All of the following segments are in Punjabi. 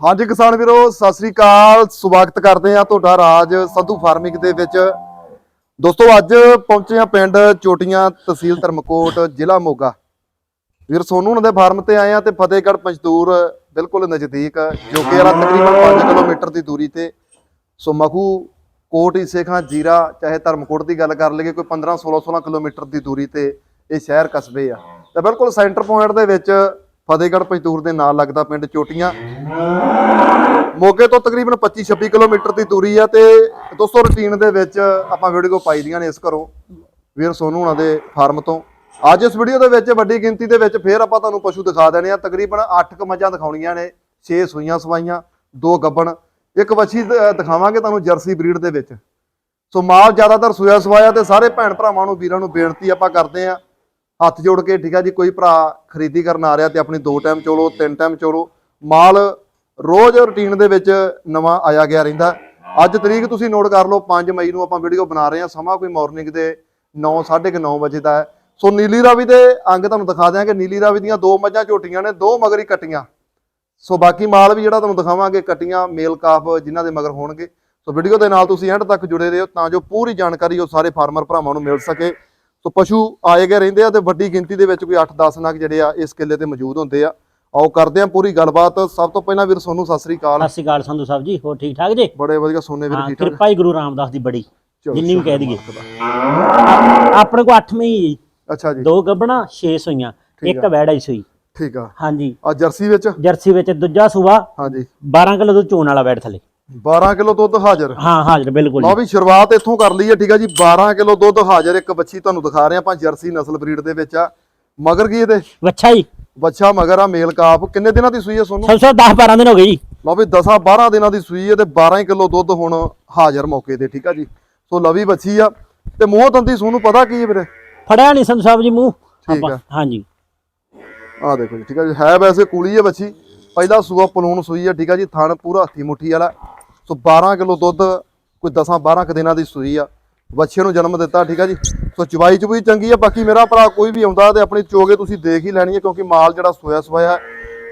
ਹਾਂਜੀ ਕਿਸਾਨ ਵੀਰੋ, ਸਤਿ ਸ੍ਰੀ ਅਕਾਲ। ਸਵਾਗਤ ਕਰਦੇ ਆ ਤੁਹਾਡਾ ਰਾਜ ਸੰਧੂ ਫਾਰਮਿੰਗ ਦੇ ਵਿੱਚ। ਦੋਸਤੋ, ਅੱਜ ਪਹੁੰਚੇ ਆ ਪਿੰਡ ਚੋਟੀਆਂ ਤਹਿਸੀਲ ਧਰਮਕੋਟ, ਜ਼ਿਲ੍ਹਾ ਮੋਗਾ। ਵੀਰ, ਸੋਨੂ ਉਹਨਾਂ ਦੇ ਫਾਰਮ ਤੇ ਆਏ ਆ ਤੇ ਫਤਿਹਗੜ੍ਹ ਪੰਜਤੂਰ ਬਿਲਕੁਲ ਨਜ਼ਦੀਕ, ਜੋ ਕਿ ਤਕਰੀਬਨ 5 ਕਿਲੋਮੀਟਰ ਦੀ ਦੂਰੀ ਤੇ। ਸੋ ਮਖੂ, ਕੋਟ ਹੀ ਖਾਂ ਜੀਰਾ, ਚਾਹੇ ਧਰਮਕੋਟ ਦੀ ਗੱਲ ਕਰ ਲਈਏ, ਕੋਈ 15 16 16 ਕਿਲੋਮੀਟਰ ਦੀ ਦੂਰੀ ਤੇ ਇਹ ਸ਼ਹਿਰ ਕਸਬੇ ਆ। ਤੇ ਬਿਲਕੁਲ ਸੈਂਟਰ ਪੁਆਇੰਟ ਦੇ ਵਿੱਚ ਫਤਿਹਗੜ੍ਹ ਪੰਜਤੂਰ ਦੇ ਨਾਲ ਲੱਗਦਾ ਪਿੰਡ ਚੋਟੀਆਂ। ਮੋਗੇ ਤੋਂ ਤਕਰੀਬਨ 25 26 ਕਿਲੋਮੀਟਰ ਦੀ ਦੂਰੀ ਆ ਤੇ ਦੋਸਤੋ ਰੂਟੀਨ ਦੇ ਵਿੱਚ ਆਪਾਂ ਵੀਡੀਓ ਪਾਈ ਦੀਆਂ ਨੇ ਇਸ ਘਰੋਂ, ਵੀਰ ਸੋਨੂ ਹੁਣਾਂ ਦੇ ਫਾਰਮ ਤੋਂ। ਅੱਜ ਇਸ ਵੀਡੀਓ ਦੇ ਵਿੱਚ ਵੱਡੀ ਗਿਣਤੀ ਦੇ ਵਿੱਚ ਫੇਰ ਆਪਾਂ ਤੁਹਾਨੂੰ ਪਸ਼ੂ ਦਿਖਾ ਦੇਣੇ ਆ। ਤਕਰੀਬਨ 8 ਕ ਮੱਝਾਂ ਦਿਖਾਉਣੀਆਂ ਨੇ 6 ਸੂਈਆਂ ਸਵਾਈਆਂ, ਦੋ ਗੱਬਣ। ਇੱਕ ਵੱਛੀ ਦਿਖਾਵਾਂਗੇ ਤੁਹਾਨੂੰ ਜਰਸੀ ਬਰੀਡ ਦੇ ਵਿੱਚ। ਸੋ ਮਾਲ ਜ਼ਿਆਦਾਤਰ ਸੂਇਆ ਸਵਾਇਆ ਤੇ ਸਾਰੇ ਭੈਣ ਭਰਾਵਾਂ ਨੂੰ, ਵੀਰਾਂ ਨੂੰ ਬੇਨਤੀ ਆਪਾਂ ਕਰਦੇ ਆ ਹੱਥ ਜੋੜ ਕੇ, ਠੀਕ ਆ ਜੀ, ਕੋਈ ਭਰਾ ਖਰੀਦੀ ਕਰਨ ਆ ਰਿਹਾ ਤੇ ਆਪਣੀ ਦੋ ਟਾਈਮ ਚੋਲੋ, ਤਿੰਨ ਟਾਈਮ ਚੋਲੋ, ਮਾਲ ਰੋਜ਼ ਰੁਟੀਨ ਦੇ ਵਿੱਚ ਨਵਾਂ ਆਇਆ ਗਿਆ ਰਹਿੰਦਾ। ਅੱਜ ਤਰੀਕ ਤੁਸੀਂ ਨੋਟ ਕਰ ਲਓ 5 ਮਈ ਨੂੰ ਆਪਾਂ ਵੀਡੀਓ ਬਣਾ ਰਹੇ ਹਾਂ, ਸਮਾਂ ਕੋਈ ਮਾਰਨਿੰਗ ਦੇ 9:30 ਵਜੇ ਦਾ ਹੈ। ਸੋ ਨੀਲੀ ਰਾਵੀ ਦੇ ਅੰਗ ਤੁਹਾਨੂੰ ਦਿਖਾ ਦਿਆਂਗੇ। ਨੀਲੀ ਰਾਵੀ ਦੀਆਂ ਦੋ ਮੱਝਾਂ ਝੋਟੀਆਂ ਨੇ, ਦੋ ਮਗਰੀ ਕੱਟੀਆਂ। ਸੋ ਬਾਕੀ ਮਾਲ ਵੀ ਜਿਹੜਾ ਤੁਹਾਨੂੰ ਦਿਖਾਵਾਂਗੇ, ਕੱਟੀਆਂ, ਮੇਲ ਕਾਫ ਜਿਨ੍ਹਾਂ ਦੇ ਮਗਰ ਹੋਣਗੇ। ਸੋ ਵੀਡੀਓ ਦੇ ਨਾਲ ਤੁਸੀਂ ਐਂਡ ਤੱਕ ਜੁੜੇ ਰਹੋ ਤਾਂ ਜੋ ਪੂਰੀ ਜਾਣਕਾਰੀ ਉਹ ਸਾਰੇ ਫਾਰਮਰ ਭਰਾਵਾਂ ਨੂੰ ਮਿਲ ਸਕੇ। ਸੋ ਪਸ਼ੂ ਆਏ ਗਏ ਰਹਿੰਦੇ ਆ ਤੇ ਵੱਡੀ ਗਿਣਤੀ ਦੇ ਵਿੱਚ ਕੋਈ 8-10 ਨਗ ਜਿਹੜੇ ਆ ਇਸ ਕਿੱਲੇ ਤੇ ਮੌਜੂਦ ਹੁੰਦੇ ਆ। ਆਓ ਕਰਦੇ ਆ ਪੂਰੀ ਗੱਲਬਾਤ। ਸਭ ਤੋਂ ਪਹਿਲਾਂ ਵੀਰ ਸੋਨੂੰ ਸਤਿ ਸ੍ਰੀ ਅਕਾਲ। ਸਤਿ ਸ਼੍ਰੀ ਅਕਾਲ ਸੰਧੂ ਸਾਹਿਬ ਜੀ ਹੋਰ ਠੀਕ ਠਾਕ ਜੀ? ਬੜੇ ਵਧੀਆ ਸੋਨੇ ਵੀਰ ਹਾਂ ਠੀਕ ਠਾਕ? ਕਿਰਪਾ ਹੀ ਗੁਰੂ ਰਾਮਦਾਸ ਦੀ ਬੜੀ ਜਿੰਨੀ ਵੀ ਕਹਿ ਦਈਏ। ਆਪਣੇ ਕੋ 8 ਮਈ ਜੀ। ਅੱਛਾ ਜੀ। ਦੋ ਗੱਬਣਾ 6 ਸੂਈਆਂ ਇੱਕ। ਵੈੜ ਆਈ ਸੂਈ। ਠੀਕ ਆ। ਹਾਂਜੀ। ਆ ਜਰਸੀ ਵਿੱਚ? ਜਰਸੀ ਵਿੱਚ ਦੂਜਾ ਸੂਆ ਹਾਂਜੀ। 12 ਕਿਲੋ ਦੁੱਧ ਚੋਣ ਵਾਲਾ ਵੈੜ ਥੱਲੇ। 12 ਕਿਲੋ ਦੁੱਧ ਹਾਜ਼ਰ। ਹਾਂ ਹਾਜ਼ਰ ਬਿਲਕੁਲ ਲਓ। ਵੀ ਸ਼ੁਰੂਆਤ ਇੱਥੋਂ ਕਰ ਲਈ ਹੈ ਠੀਕ ਆ ਜੀ? 12 ਕਿਲੋ ਦੁੱਧ ਹਾਜ਼ਰ ਇੱਕ ਬੱਚੀ ਤੁਹਾਨੂੰ ਦਿਖਾ ਰਹੇ ਆਪਾਂ ਜਰਸੀ ਨਸਲ ਬਰੀਡ ਦੇ ਵਿੱਚ ਆ। ਮਗਰ ਕੀ ਇਹਦੇ? ਵੱਛਾ ਜੀ। ਬੱਚਾ ਮਗਰ ਆ ਮੇਲ ਕਾਪ। ਕਿੰਨੇ ਦਿਨਾਂ ਦੀ ਸੂਈ ਹੈ ਸੋਨੂੰ? ਸਭ ਤੋਂ 10 12 ਦਿਨ ਹੋ ਗਏ ਜੀ। ਲਓ ਵੀ 10 12 ਦਿਨਾਂ ਦੀ ਸੂਈ ਹੈ ਤੇ 12 ਕਿਲੋ ਦੁੱਧ ਹੁਣ ਹਾਜ਼ਰ ਮੌਕੇ ਤੇ ਠੀਕ ਆ ਜੀ? ਸੋ ਲਵੀ ਬੱਚੀ ਆ। ਤੇ ਮੂੰਹ ਦੰਦੀ ਸੋਨੂੰ ਪਤਾ ਕੀ ਹੈ ਵੀਰੇ? ਫੜਿਆ ਨਹੀਂ ਸੰਧੂ ਸਾਹਿਬ ਜੀ ਮੂੰਹ। ਠੀਕ ਆ। ਹਾਂਜੀ। ਆ ਦੇਖੋ ਜੀ ਠੀਕ ਆ ਜੀ ਹੈ ਵੈਸੇ ਕੂਲੀ ਹੈ ਬੱਚੀ ਪਹਿਲਾ ਸੂਆ ਪਲੂਣ ਸੂਈ ਹੈ ਠੀਕ ਆ ਜੀ ਥਣ ਪੂਰਾ ਹੱਥੀ ਮੁੱਠੀ ਵਾਲਾ। ਸੋ 12 ਕਿਲੋ ਦੁੱਧ ਕੋਈ 10 12 ਕੁ ਦਿਨਾਂ ਦੀ ਸੂਈ ਆ। ਬੱਚੇ ਨੂੰ ਜਨਮ ਦਿੱਤਾ ਠੀਕ ਆ ਜੀ। ਸੋ ਚਵਾਈ ਚ ਵੀ ਚੰਗੀ ਆ ਬਾਕੀ ਮੇਰਾ ਭਰਾ ਕੋਈ ਵੀ ਆਉਂਦਾ ਤੇ ਆਪਣੀ ਚੋਗੇ ਤੁਸੀਂ ਦੇਖ ਹੀ ਲੈਣੀ ਹੈ ਕਿਉਂਕਿ ਮਾਲ ਜਿਹੜਾ ਸੋਇਆ ਸਵਾਇਆ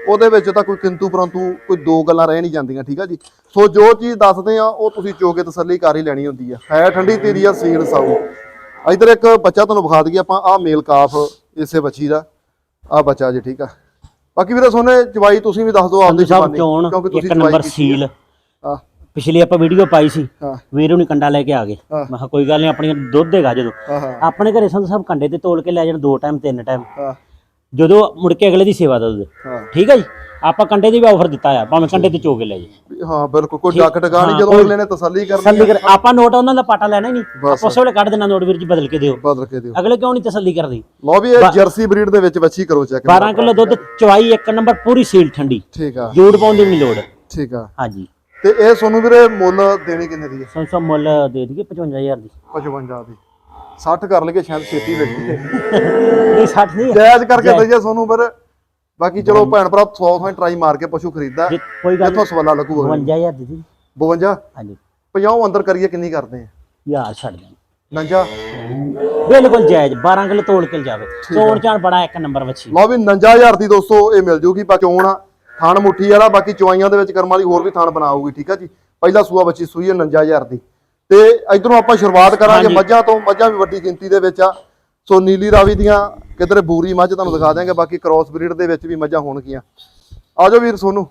ਉਹਦੇ ਵਿੱਚ ਤਾਂ ਕੋਈ ਕਿੰਤੂ ਪਰੰਤੂ ਕੋਈ ਦੋ ਗੱਲਾਂ ਰਹਿ ਨਹੀਂ ਜਾਂਦੀਆਂ ਠੀਕ ਆ ਜੀ। ਸੋ ਜੋ ਚੀਜ਼ ਦੱਸਦੇ ਆ ਉਹ ਤੁਸੀਂ ਚੋਗੇ ਤਸੱਲੀ ਕਰ ਹੀ ਲੈਣੀ ਹੁੰਦੀ ਆ। ਹੈ ਠੰਡੀ ਤੇਰੀ ਆ ਸੀਲ ਸਾਊ। ਇਧਰ ਇੱਕ ਬੱਚਾ ਤੁਹਾਨੂੰ ਵਿਖਾ ਦਈਏ ਆਪਾਂ ਆਹ ਮੇਲ ਕਾਫ ਇਸੇ ਬੱਚੀ ਦਾ ਆ ਬੱਚਾ ਜੀ ਠੀਕ ਆ। ਬਾਕੀ ਵੀਰੇ ਸੋਨੇ ਚਵਾਈ ਤੁਸੀਂ ਵੀ ਦੱਸ ਦਿਓ ਆਪਦੀ ਚੋਣ ਕਿਉਂਕਿ ਤੁਸੀਂ ਨੰਬਰ ਸੀਲ। ਪਿਛਲੀ ਆਪਾਂ ਵੀਡੀਓ ਪਾਈ ਸੀ। ਹਾਂ। ਵੀਰੂ ਨੇ ਕੰਡਾ ਲੈ ਕੇ ਆ ਗਏ। ਹਾਂ। ਮੈਂ ਕਿਹਾ ਕੋਈ ਗੱਲ ਨਹੀਂ ਆਪਣੀਆਂ ਦੁੱਧ ਦੇਗਾ ਜਦੋਂ। ਹਾਂ ਹਾਂ। ਆਪਣੇ ਘਰੇ ਸੰਧੂ ਸਾਹਿਬ ਕੰਡੇ ਤੇ ਤੋਲ ਕੇ ਲੈ ਜਾਣ ਦੋ ਟਾਈਮ ਤਿੰਨ ਟਾਈਮ ਹਾਂ। ਜਦੋਂ ਮੁੜ ਕੇ ਅਗਲੇ ਦੀ ਸੇਵਾ ਦਾ ਦੁੱਧ। ਹਾਂ। ਠੀਕ ਹੈ ਜੀ? ਆਪਾਂ ਕੰਡੇ ਦੀ ਵੀ ਆਫਰ ਦਿੱਤਾ ਆ ਭਾਵੇਂ ਕੰਡੇ ਤੇ ਚੋ ਕੇ ਲੈ ਜੀ ਵੀ ਹਾਂ ਬਿਲਕੁਲ ਕੋਈ ਡੱਕ ਟਕਾ ਨਹੀਂ ਜਦੋਂ ਅਗਲੇ ਨੇ ਤਸੱਲੀ ਕਰਨੀ ਤਸੱਲੀ ਕਰ ਆਪਾਂ ਨੋਟ ਉਹਨਾਂ ਦਾ ਪਾਟਾ ਲੈਣਾ ਹੀ ਨਹੀਂ। ਬਸ। ਆਪਾਂ ਉਸੇ ਵੇਲੇ ਕੱਢ ਦੇਣਾ ਨੋਟ ਵੀਰ ਜੀ ਬਦਲ ਕੇ ਦਿਓ। ਬਦਲ ਕੇ ਦਿਓ। ਅਗਲੇ ਕਿਉਂ ਨਹੀਂ ਤਸੱਲੀ ਕਰਦੀ? ਲਓ ਵੀ ਇਹ ਜਰਸੀ ਬਰੀਡ ਦੇ ਵਿੱਚ ਬੱਚੀ ਕਰੋ ਚੈੱਕ 12 ਕਿਲੋ ਦੁੱਧ ਚਵਾਈ ਇੱਕ ਨੰਬਰ ਪੂਰੀ ਸੀਲ ਠੰਡੀ। ਠੀਕ ਆ। ਜੂੜ ਪਾਉਣ ਦੀ ਨਹੀਂ ਲੋੜ। ਠੀਕ ਆ। ਹਾਂਜੀ। ਤੇ ਇਹ ਸੋਨੂੰ ਵੀਰੇ ਮੁੱਲ ਦੇਣੀ ਕਿੰਨੇ ਦੀ ਹੈ? ਸੌ ਸੌ ਮੁੱਲ ਦੇ ਦਈਏ 55000 ਦੀ। 55 ਦੀ। 60 ਕਰ ਲਈਏ ਸ਼ਾਇਦ ਛੇਤੀ ਵੇਖੀ ਨਹੀਂ 60 ਨਹੀਂ। ਹੈ। ਜਾਇਜ਼ ਕਰਕੇ ਦਈਏ ਸੋਨੂੰ ਪਰ ਬਾਕੀ ਚਲੋ ਭੈਣ ਭਰਾ 100 ਥਾਂ ਟਰਾਈ ਮਾਰ ਕੇ ਪਸ਼ੂ ਖਰੀਦਦਾ। ਕੋਈ ਗੱਲ ਇੱਥੋਂ ਸਵਾਲਾ ਲੱਗੂਗਾ। 55000 ਦੀ ਦੀ 52 ਹਾਂਜੀ। 50 ਅੰਦਰ ਕਰੀਏ ਕਿੰਨੀ ਕਰਦੇ ਆ? ਯਾਰ ਛੱਡ ਦੇ। ਨੰਜਾ? ਬਿਲਕੁਲ ਜਾਇਜ਼। 12 ਕਿਲੋ ਤੋਲ ਕੇ ਜਾਵੇ ਤੋੜ ਚਾਣ ਬੜਾ ਇੱਕ ਨੰਬਰ ਵੱਛੀ। ਲਓ ਵੀ 59000 ਦੀ ਦੋਸਤੋ ਇਹ ਮਿਲ ਜੂਗੀ ਬਾਕੀ ਚੋਣ ਆ ਥਣ ਮੁੱਠੀ ਵਾਲਾ ਬਾਕੀ ਚਵਾਈਆਂ ਦੇ ਵਿੱਚ ਕਰਮ ਵਾਲੀ ਹੋਰ ਵੀ ਥਣ ਬਣਾਉਗੀ ਠੀਕ ਆ ਜੀ? ਪਹਿਲਾ ਸੂਆ ਬੱਚੀ ਸੂਈ ਹੈ 59000 ਦੀ। ਤੇ ਇਧਰੋਂ ਆਪਾਂ ਸ਼ੁਰੂਆਤ ਕਰਾਂਗੇ। ਮੱਝਾਂ ਤੋਂ ਮੱਝਾਂ ਵੀ ਵੱਡੀ ਗਿਣਤੀ ਦੇ ਵਿੱਚ ਆ। ਸੋ ਨੀਲੀ ਰਾਵੀ ਦੀਆਂ ਕਿਧਰੇ ਬੂਰੀ ਮੱਝ ਤੁਹਾਨੂੰ ਦਿਖਾ ਦਿਆਂਗੇ ਬਾਕੀ ਕ੍ਰਾਸ ਬਰੀਡ ਦੇ ਵਿੱਚ ਵੀ ਮੱਝਾਂ ਹੋਣਗੀਆਂ। ਆਜੋ ਵੀਰ ਸੋਨੂੰ।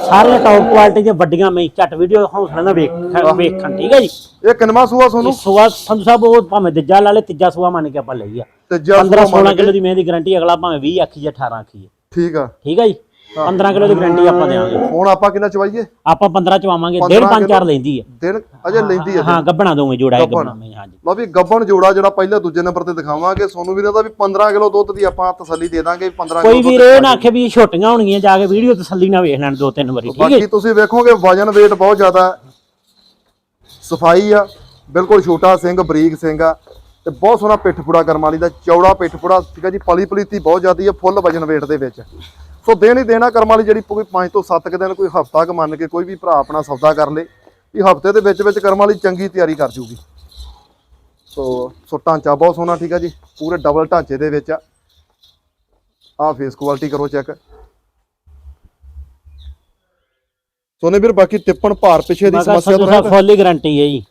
ਸਾਰੀਆਂ ਟੌਪ ਕੁਆਲਿਟੀ ਦੀਆਂ ਵੱਡੀਆਂ ਮੈਂ ਝੱਟ ਵੀਡੀਓ ਹੌਸਲੇ ਨਾਲ ਵੇਖ ਵੇਖਣ ਠੀਕ ਹੈ ਜੀ? ਇਹ ਕਿੰਨਵਾਂ ਸੂਆ ਸੋਨੂੰ? ਸੁਆ ਸੰਧੂ ਸਾਹਿਬ ਉਹ ਭਾਵੇਂ ਤੀਜਾ ਲਾ ਲੇ ਤੀਜਾ ਸੁਆ ਮੰਨ ਕੇ ਆਪਾਂ ਲਈ ਆ ਤੇ ਜਾਂ 15 16 ਕਿਲੋ ਦੀ ਮੈਂ ਦੀ ਗਾਰੰਟੀ ਅਗਲਾ ਭਾਵੇਂ 20 ਆਖੀ ਜਾਂ 18 ਆਖੀ ਠੀਕ ਆ। ਠੀਕ ਹੈ ਜੀ? 15 ਕਿਲੋ ਦੀ ਗਾਰੰਟੀ ਆਪਾਂ ਦੇਵਾਂਗੇ ਹੁਣ ਆਪਾਂ ਕਿੰਨਾ ਚਵਾਈਏ? ਆਪਾਂ 15 ਚਵਾਵਾਂਗੇ ਡੇਢ 5 4 ਲੈਂਦੀ ਹੈ ਦਿਨ ਅਜੇ ਲੈਂਦੀ ਹੈ ਹਾਂ ਗੱਬਣਾ ਦੋਵੇਂ ਜੋੜਾ ਹੈ। ਗੱਬਣਾ। ਮੈਂ ਹਾਂਜੀ। ਲਓ ਵੀ ਗੱਬਣ ਜੋੜਾ ਜਿਹੜਾ ਪਹਿਲੇ ਦੂਜੇ ਨੰਬਰ ਤੇ ਦਿਖਾਵਾਂਗੇ ਸੋਨੂੰ ਵੀਰੇ ਦਾ ਵੀ 15 ਕਿਲੋ ਦੁੱਧ ਦੀ ਆਪਾਂ ਤਸੱਲੀ ਦੇ ਦਾਂਗੇ 15 ਕੋਈ ਕਿਲੋ ਵੀਰ ਇਹ ਨਾ ਆਖੇ ਵੀ ਛੋਟੀਆਂ ਹੋਣਗੀਆਂ ਜਾ ਕੇ ਵੀਡੀਓ ਤਸੱਲੀ ਨਾਲ ਵੇਖ ਲੈਣ ਦੋ ਤਿੰਨ ਵਾਰੀ ਠੀਕ ਹੈ ਬਾਕੀ ਤੁਸੀਂ ਵੇਖੋਗੇ ਵਜਨ weight ਬਹੁਤ ਜ਼ਿਆਦਾ। ਹੈ। ਸਫ਼ਾਈ ਆ ਬਿਲਕੁਲ ਛੋਟਾ ਸਿੰਘ ਬਰੀਕ ਸਿੰਘ ਆ। ਤੇ ਬਹੁਤ ਸੋਹਣਾ ਪਿੱਠ ਪੁੜਾ ਕਰਮ ਵਾਲੀ ਦਾ ਚੌੜਾ ਪਿੱਠ ਪੁੜਾ ਠੀਕ ਆ ਜੀ ਪਲੀ ਪਲੀਤੀ ਬਹੁਤ ਜ਼ਿਆਦੀ ਆ ਫੁੱਲ ਵਜਨ weight ਦੇ ਵਿੱਚ। ਸੋ ਦੇਣ ਹੀ ਦੇਣਾ ਕਰਮ ਵਾਲੀ ਜਿਹੜੀ ਕੋਈ 5 ਤੋਂ 7 ਦਿਨ ਕੋਈ ਹਫਤਾ ਕ ਮੰਨ ਕੇ ਕੋਈ ਵੀ ਭਰਾ ਆਪਣਾ ਸੌਦਾ ਕਰ ਲੇ ਵੀ ਹਫ਼ਤੇ ਦੇ ਵਿੱਚ ਵਿੱਚ ਕਰਮ ਵਾਲੀ ਚੰਗੀ ਤਿਆਰੀ ਕਰ ਜੂਗੀ। ਸੋ ਸੋ ਢਾਂਚਾ ਬਹੁਤ ਸੋਹਣਾ ਠੀਕ ਆ ਜੀ? ਪੂਰੇ ਡਬਲ ਢਾਂਚੇ ਦੇ ਵਿੱਚ ਆ। ਆ ਫੇਸ ਕੁਆਲਿਟੀ ਕਰੋ ਚੈੱਕ ਸੋਨੇ ਵੀਰ ਬਾਕੀ ਤਿੱਪਣ ਭਾਰ ਪਿਛੇ ਦੀ ਸਮੱਸਿਆ ਤਾਂ ਹੈ। ਫੁੱਲ ਗਾਰੰਟੀ ਹੈ ਜੀ।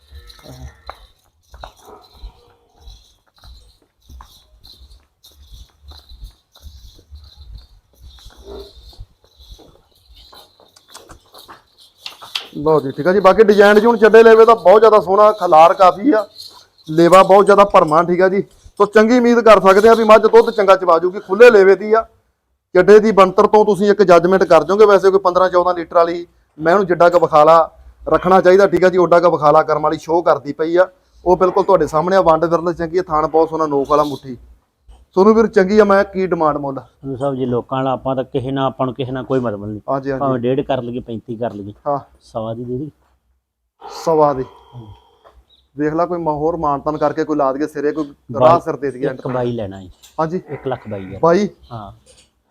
ਲਓ ਜੀ, ਠੀਕ ਆ ਜੀ। ਬਾਕੀ ਡਿਜ਼ਾਈਨ ਜੂਨ ਚੱਡੇ ਲੇਵੇ ਤਾਂ ਬਹੁਤ ਜ਼ਿਆਦਾ ਸੋਹਣਾ ਖਲਾਰ ਕਾਫੀ ਆ। ਲੇਵਾ ਬਹੁਤ ਜ਼ਿਆਦਾ ਭਰਮਾ, ਠੀਕ ਆ ਜੀ। ਸੋ ਚੰਗੀ ਉਮੀਦ ਕਰ ਸਕਦੇ ਆ ਵੀ ਮੱਝ ਦੁੱਧ ਚੰਗਾ ਚਵਾ ਜੂਗੀ। ਖੁੱਲੇ ਲੇਵੇ ਦੀ ਆ। ਚੱਡੇ ਦੀ ਬੰਤਰ ਤੋਂ ਤੁਸੀਂ ਇੱਕ ਜੱਜਮੈਂਟ ਕਰ ਜਾਓਗੇ। ਵੈਸੇ ਕੋਈ 15 14 ਲੀਟਰ ਵਾਲੀ ਮੈਂ ਉਹਨੂੰ ਜਿੱਡਾ ਕ ਵਿਖਾਲਾ ਰੱਖਣਾ ਚਾਹੀਦਾ, ਠੀਕ ਆ ਜੀ। ਓਡਾ ਕ ਵਿਖਾਲਾ ਕਰਮ ਵਾਲੀ ਸ਼ੋਅ ਕਰਦੀ ਪਈ ਆ। ਉਹ ਬਿਲਕੁਲ ਤੁਹਾਡੇ ਸਾਹਮਣੇ ਆ। ਵੰਡ ਵਿਰਲ ਚੰਗੀ ਥਾਣ ਬਹੁਤ ਸੋਹਣਾ ਨੋਕ ਵਾਲਾ ਮੁੱਠੀ। ਸੋਨੂੰ ਵੀਰ ਚੰਗੀ ਆ ਮੈਂ ਕੀ ਡਿਮਾਂਡ ਮੁੱਲ ਸੰਧੂ ਸਾਹਿਬ ਜੀ ਲੋਕਾਂ ਨਾਲ ਆਪਾਂ ਤਾਂ ਕਿਸੇ ਨਾਲ ਆਪਾਂ ਨੂੰ ਕਿਸੇ ਨਾਲ ਕੋਈ ਮਤਲਬ ਨਹੀਂ। ਹਾਂਜੀ ਹਾਂਜੀ। ਭਾਵੇਂ ਡੇਢ ਕਰ ਲਈਏ 35 ਕਰ ਲਈਏ। ਹਾਂ। ਸਵਾ ਦੀ ਦੇ ਦੀ। ਸਵਾ ਦੇ। ਵੇਖ ਲਾ ਕੋਈ ਮਹੋਰ ਮਾਨਤਨ ਕਰਕੇ ਕੋਈ ਲਾ ਦਈਏ ਸਿਰੇ ਕੋਈ ਰਾਹ ਸਿਰ ਦੇ ਦਈਏ। ਇੱਕ ਬਾਈ ਲੈਣਾ ਜੀ। ਹਾਂਜੀ। 1 ਲੱਖ ਬਾਈ ਆ ਬਾਈ? ਹਾਂ।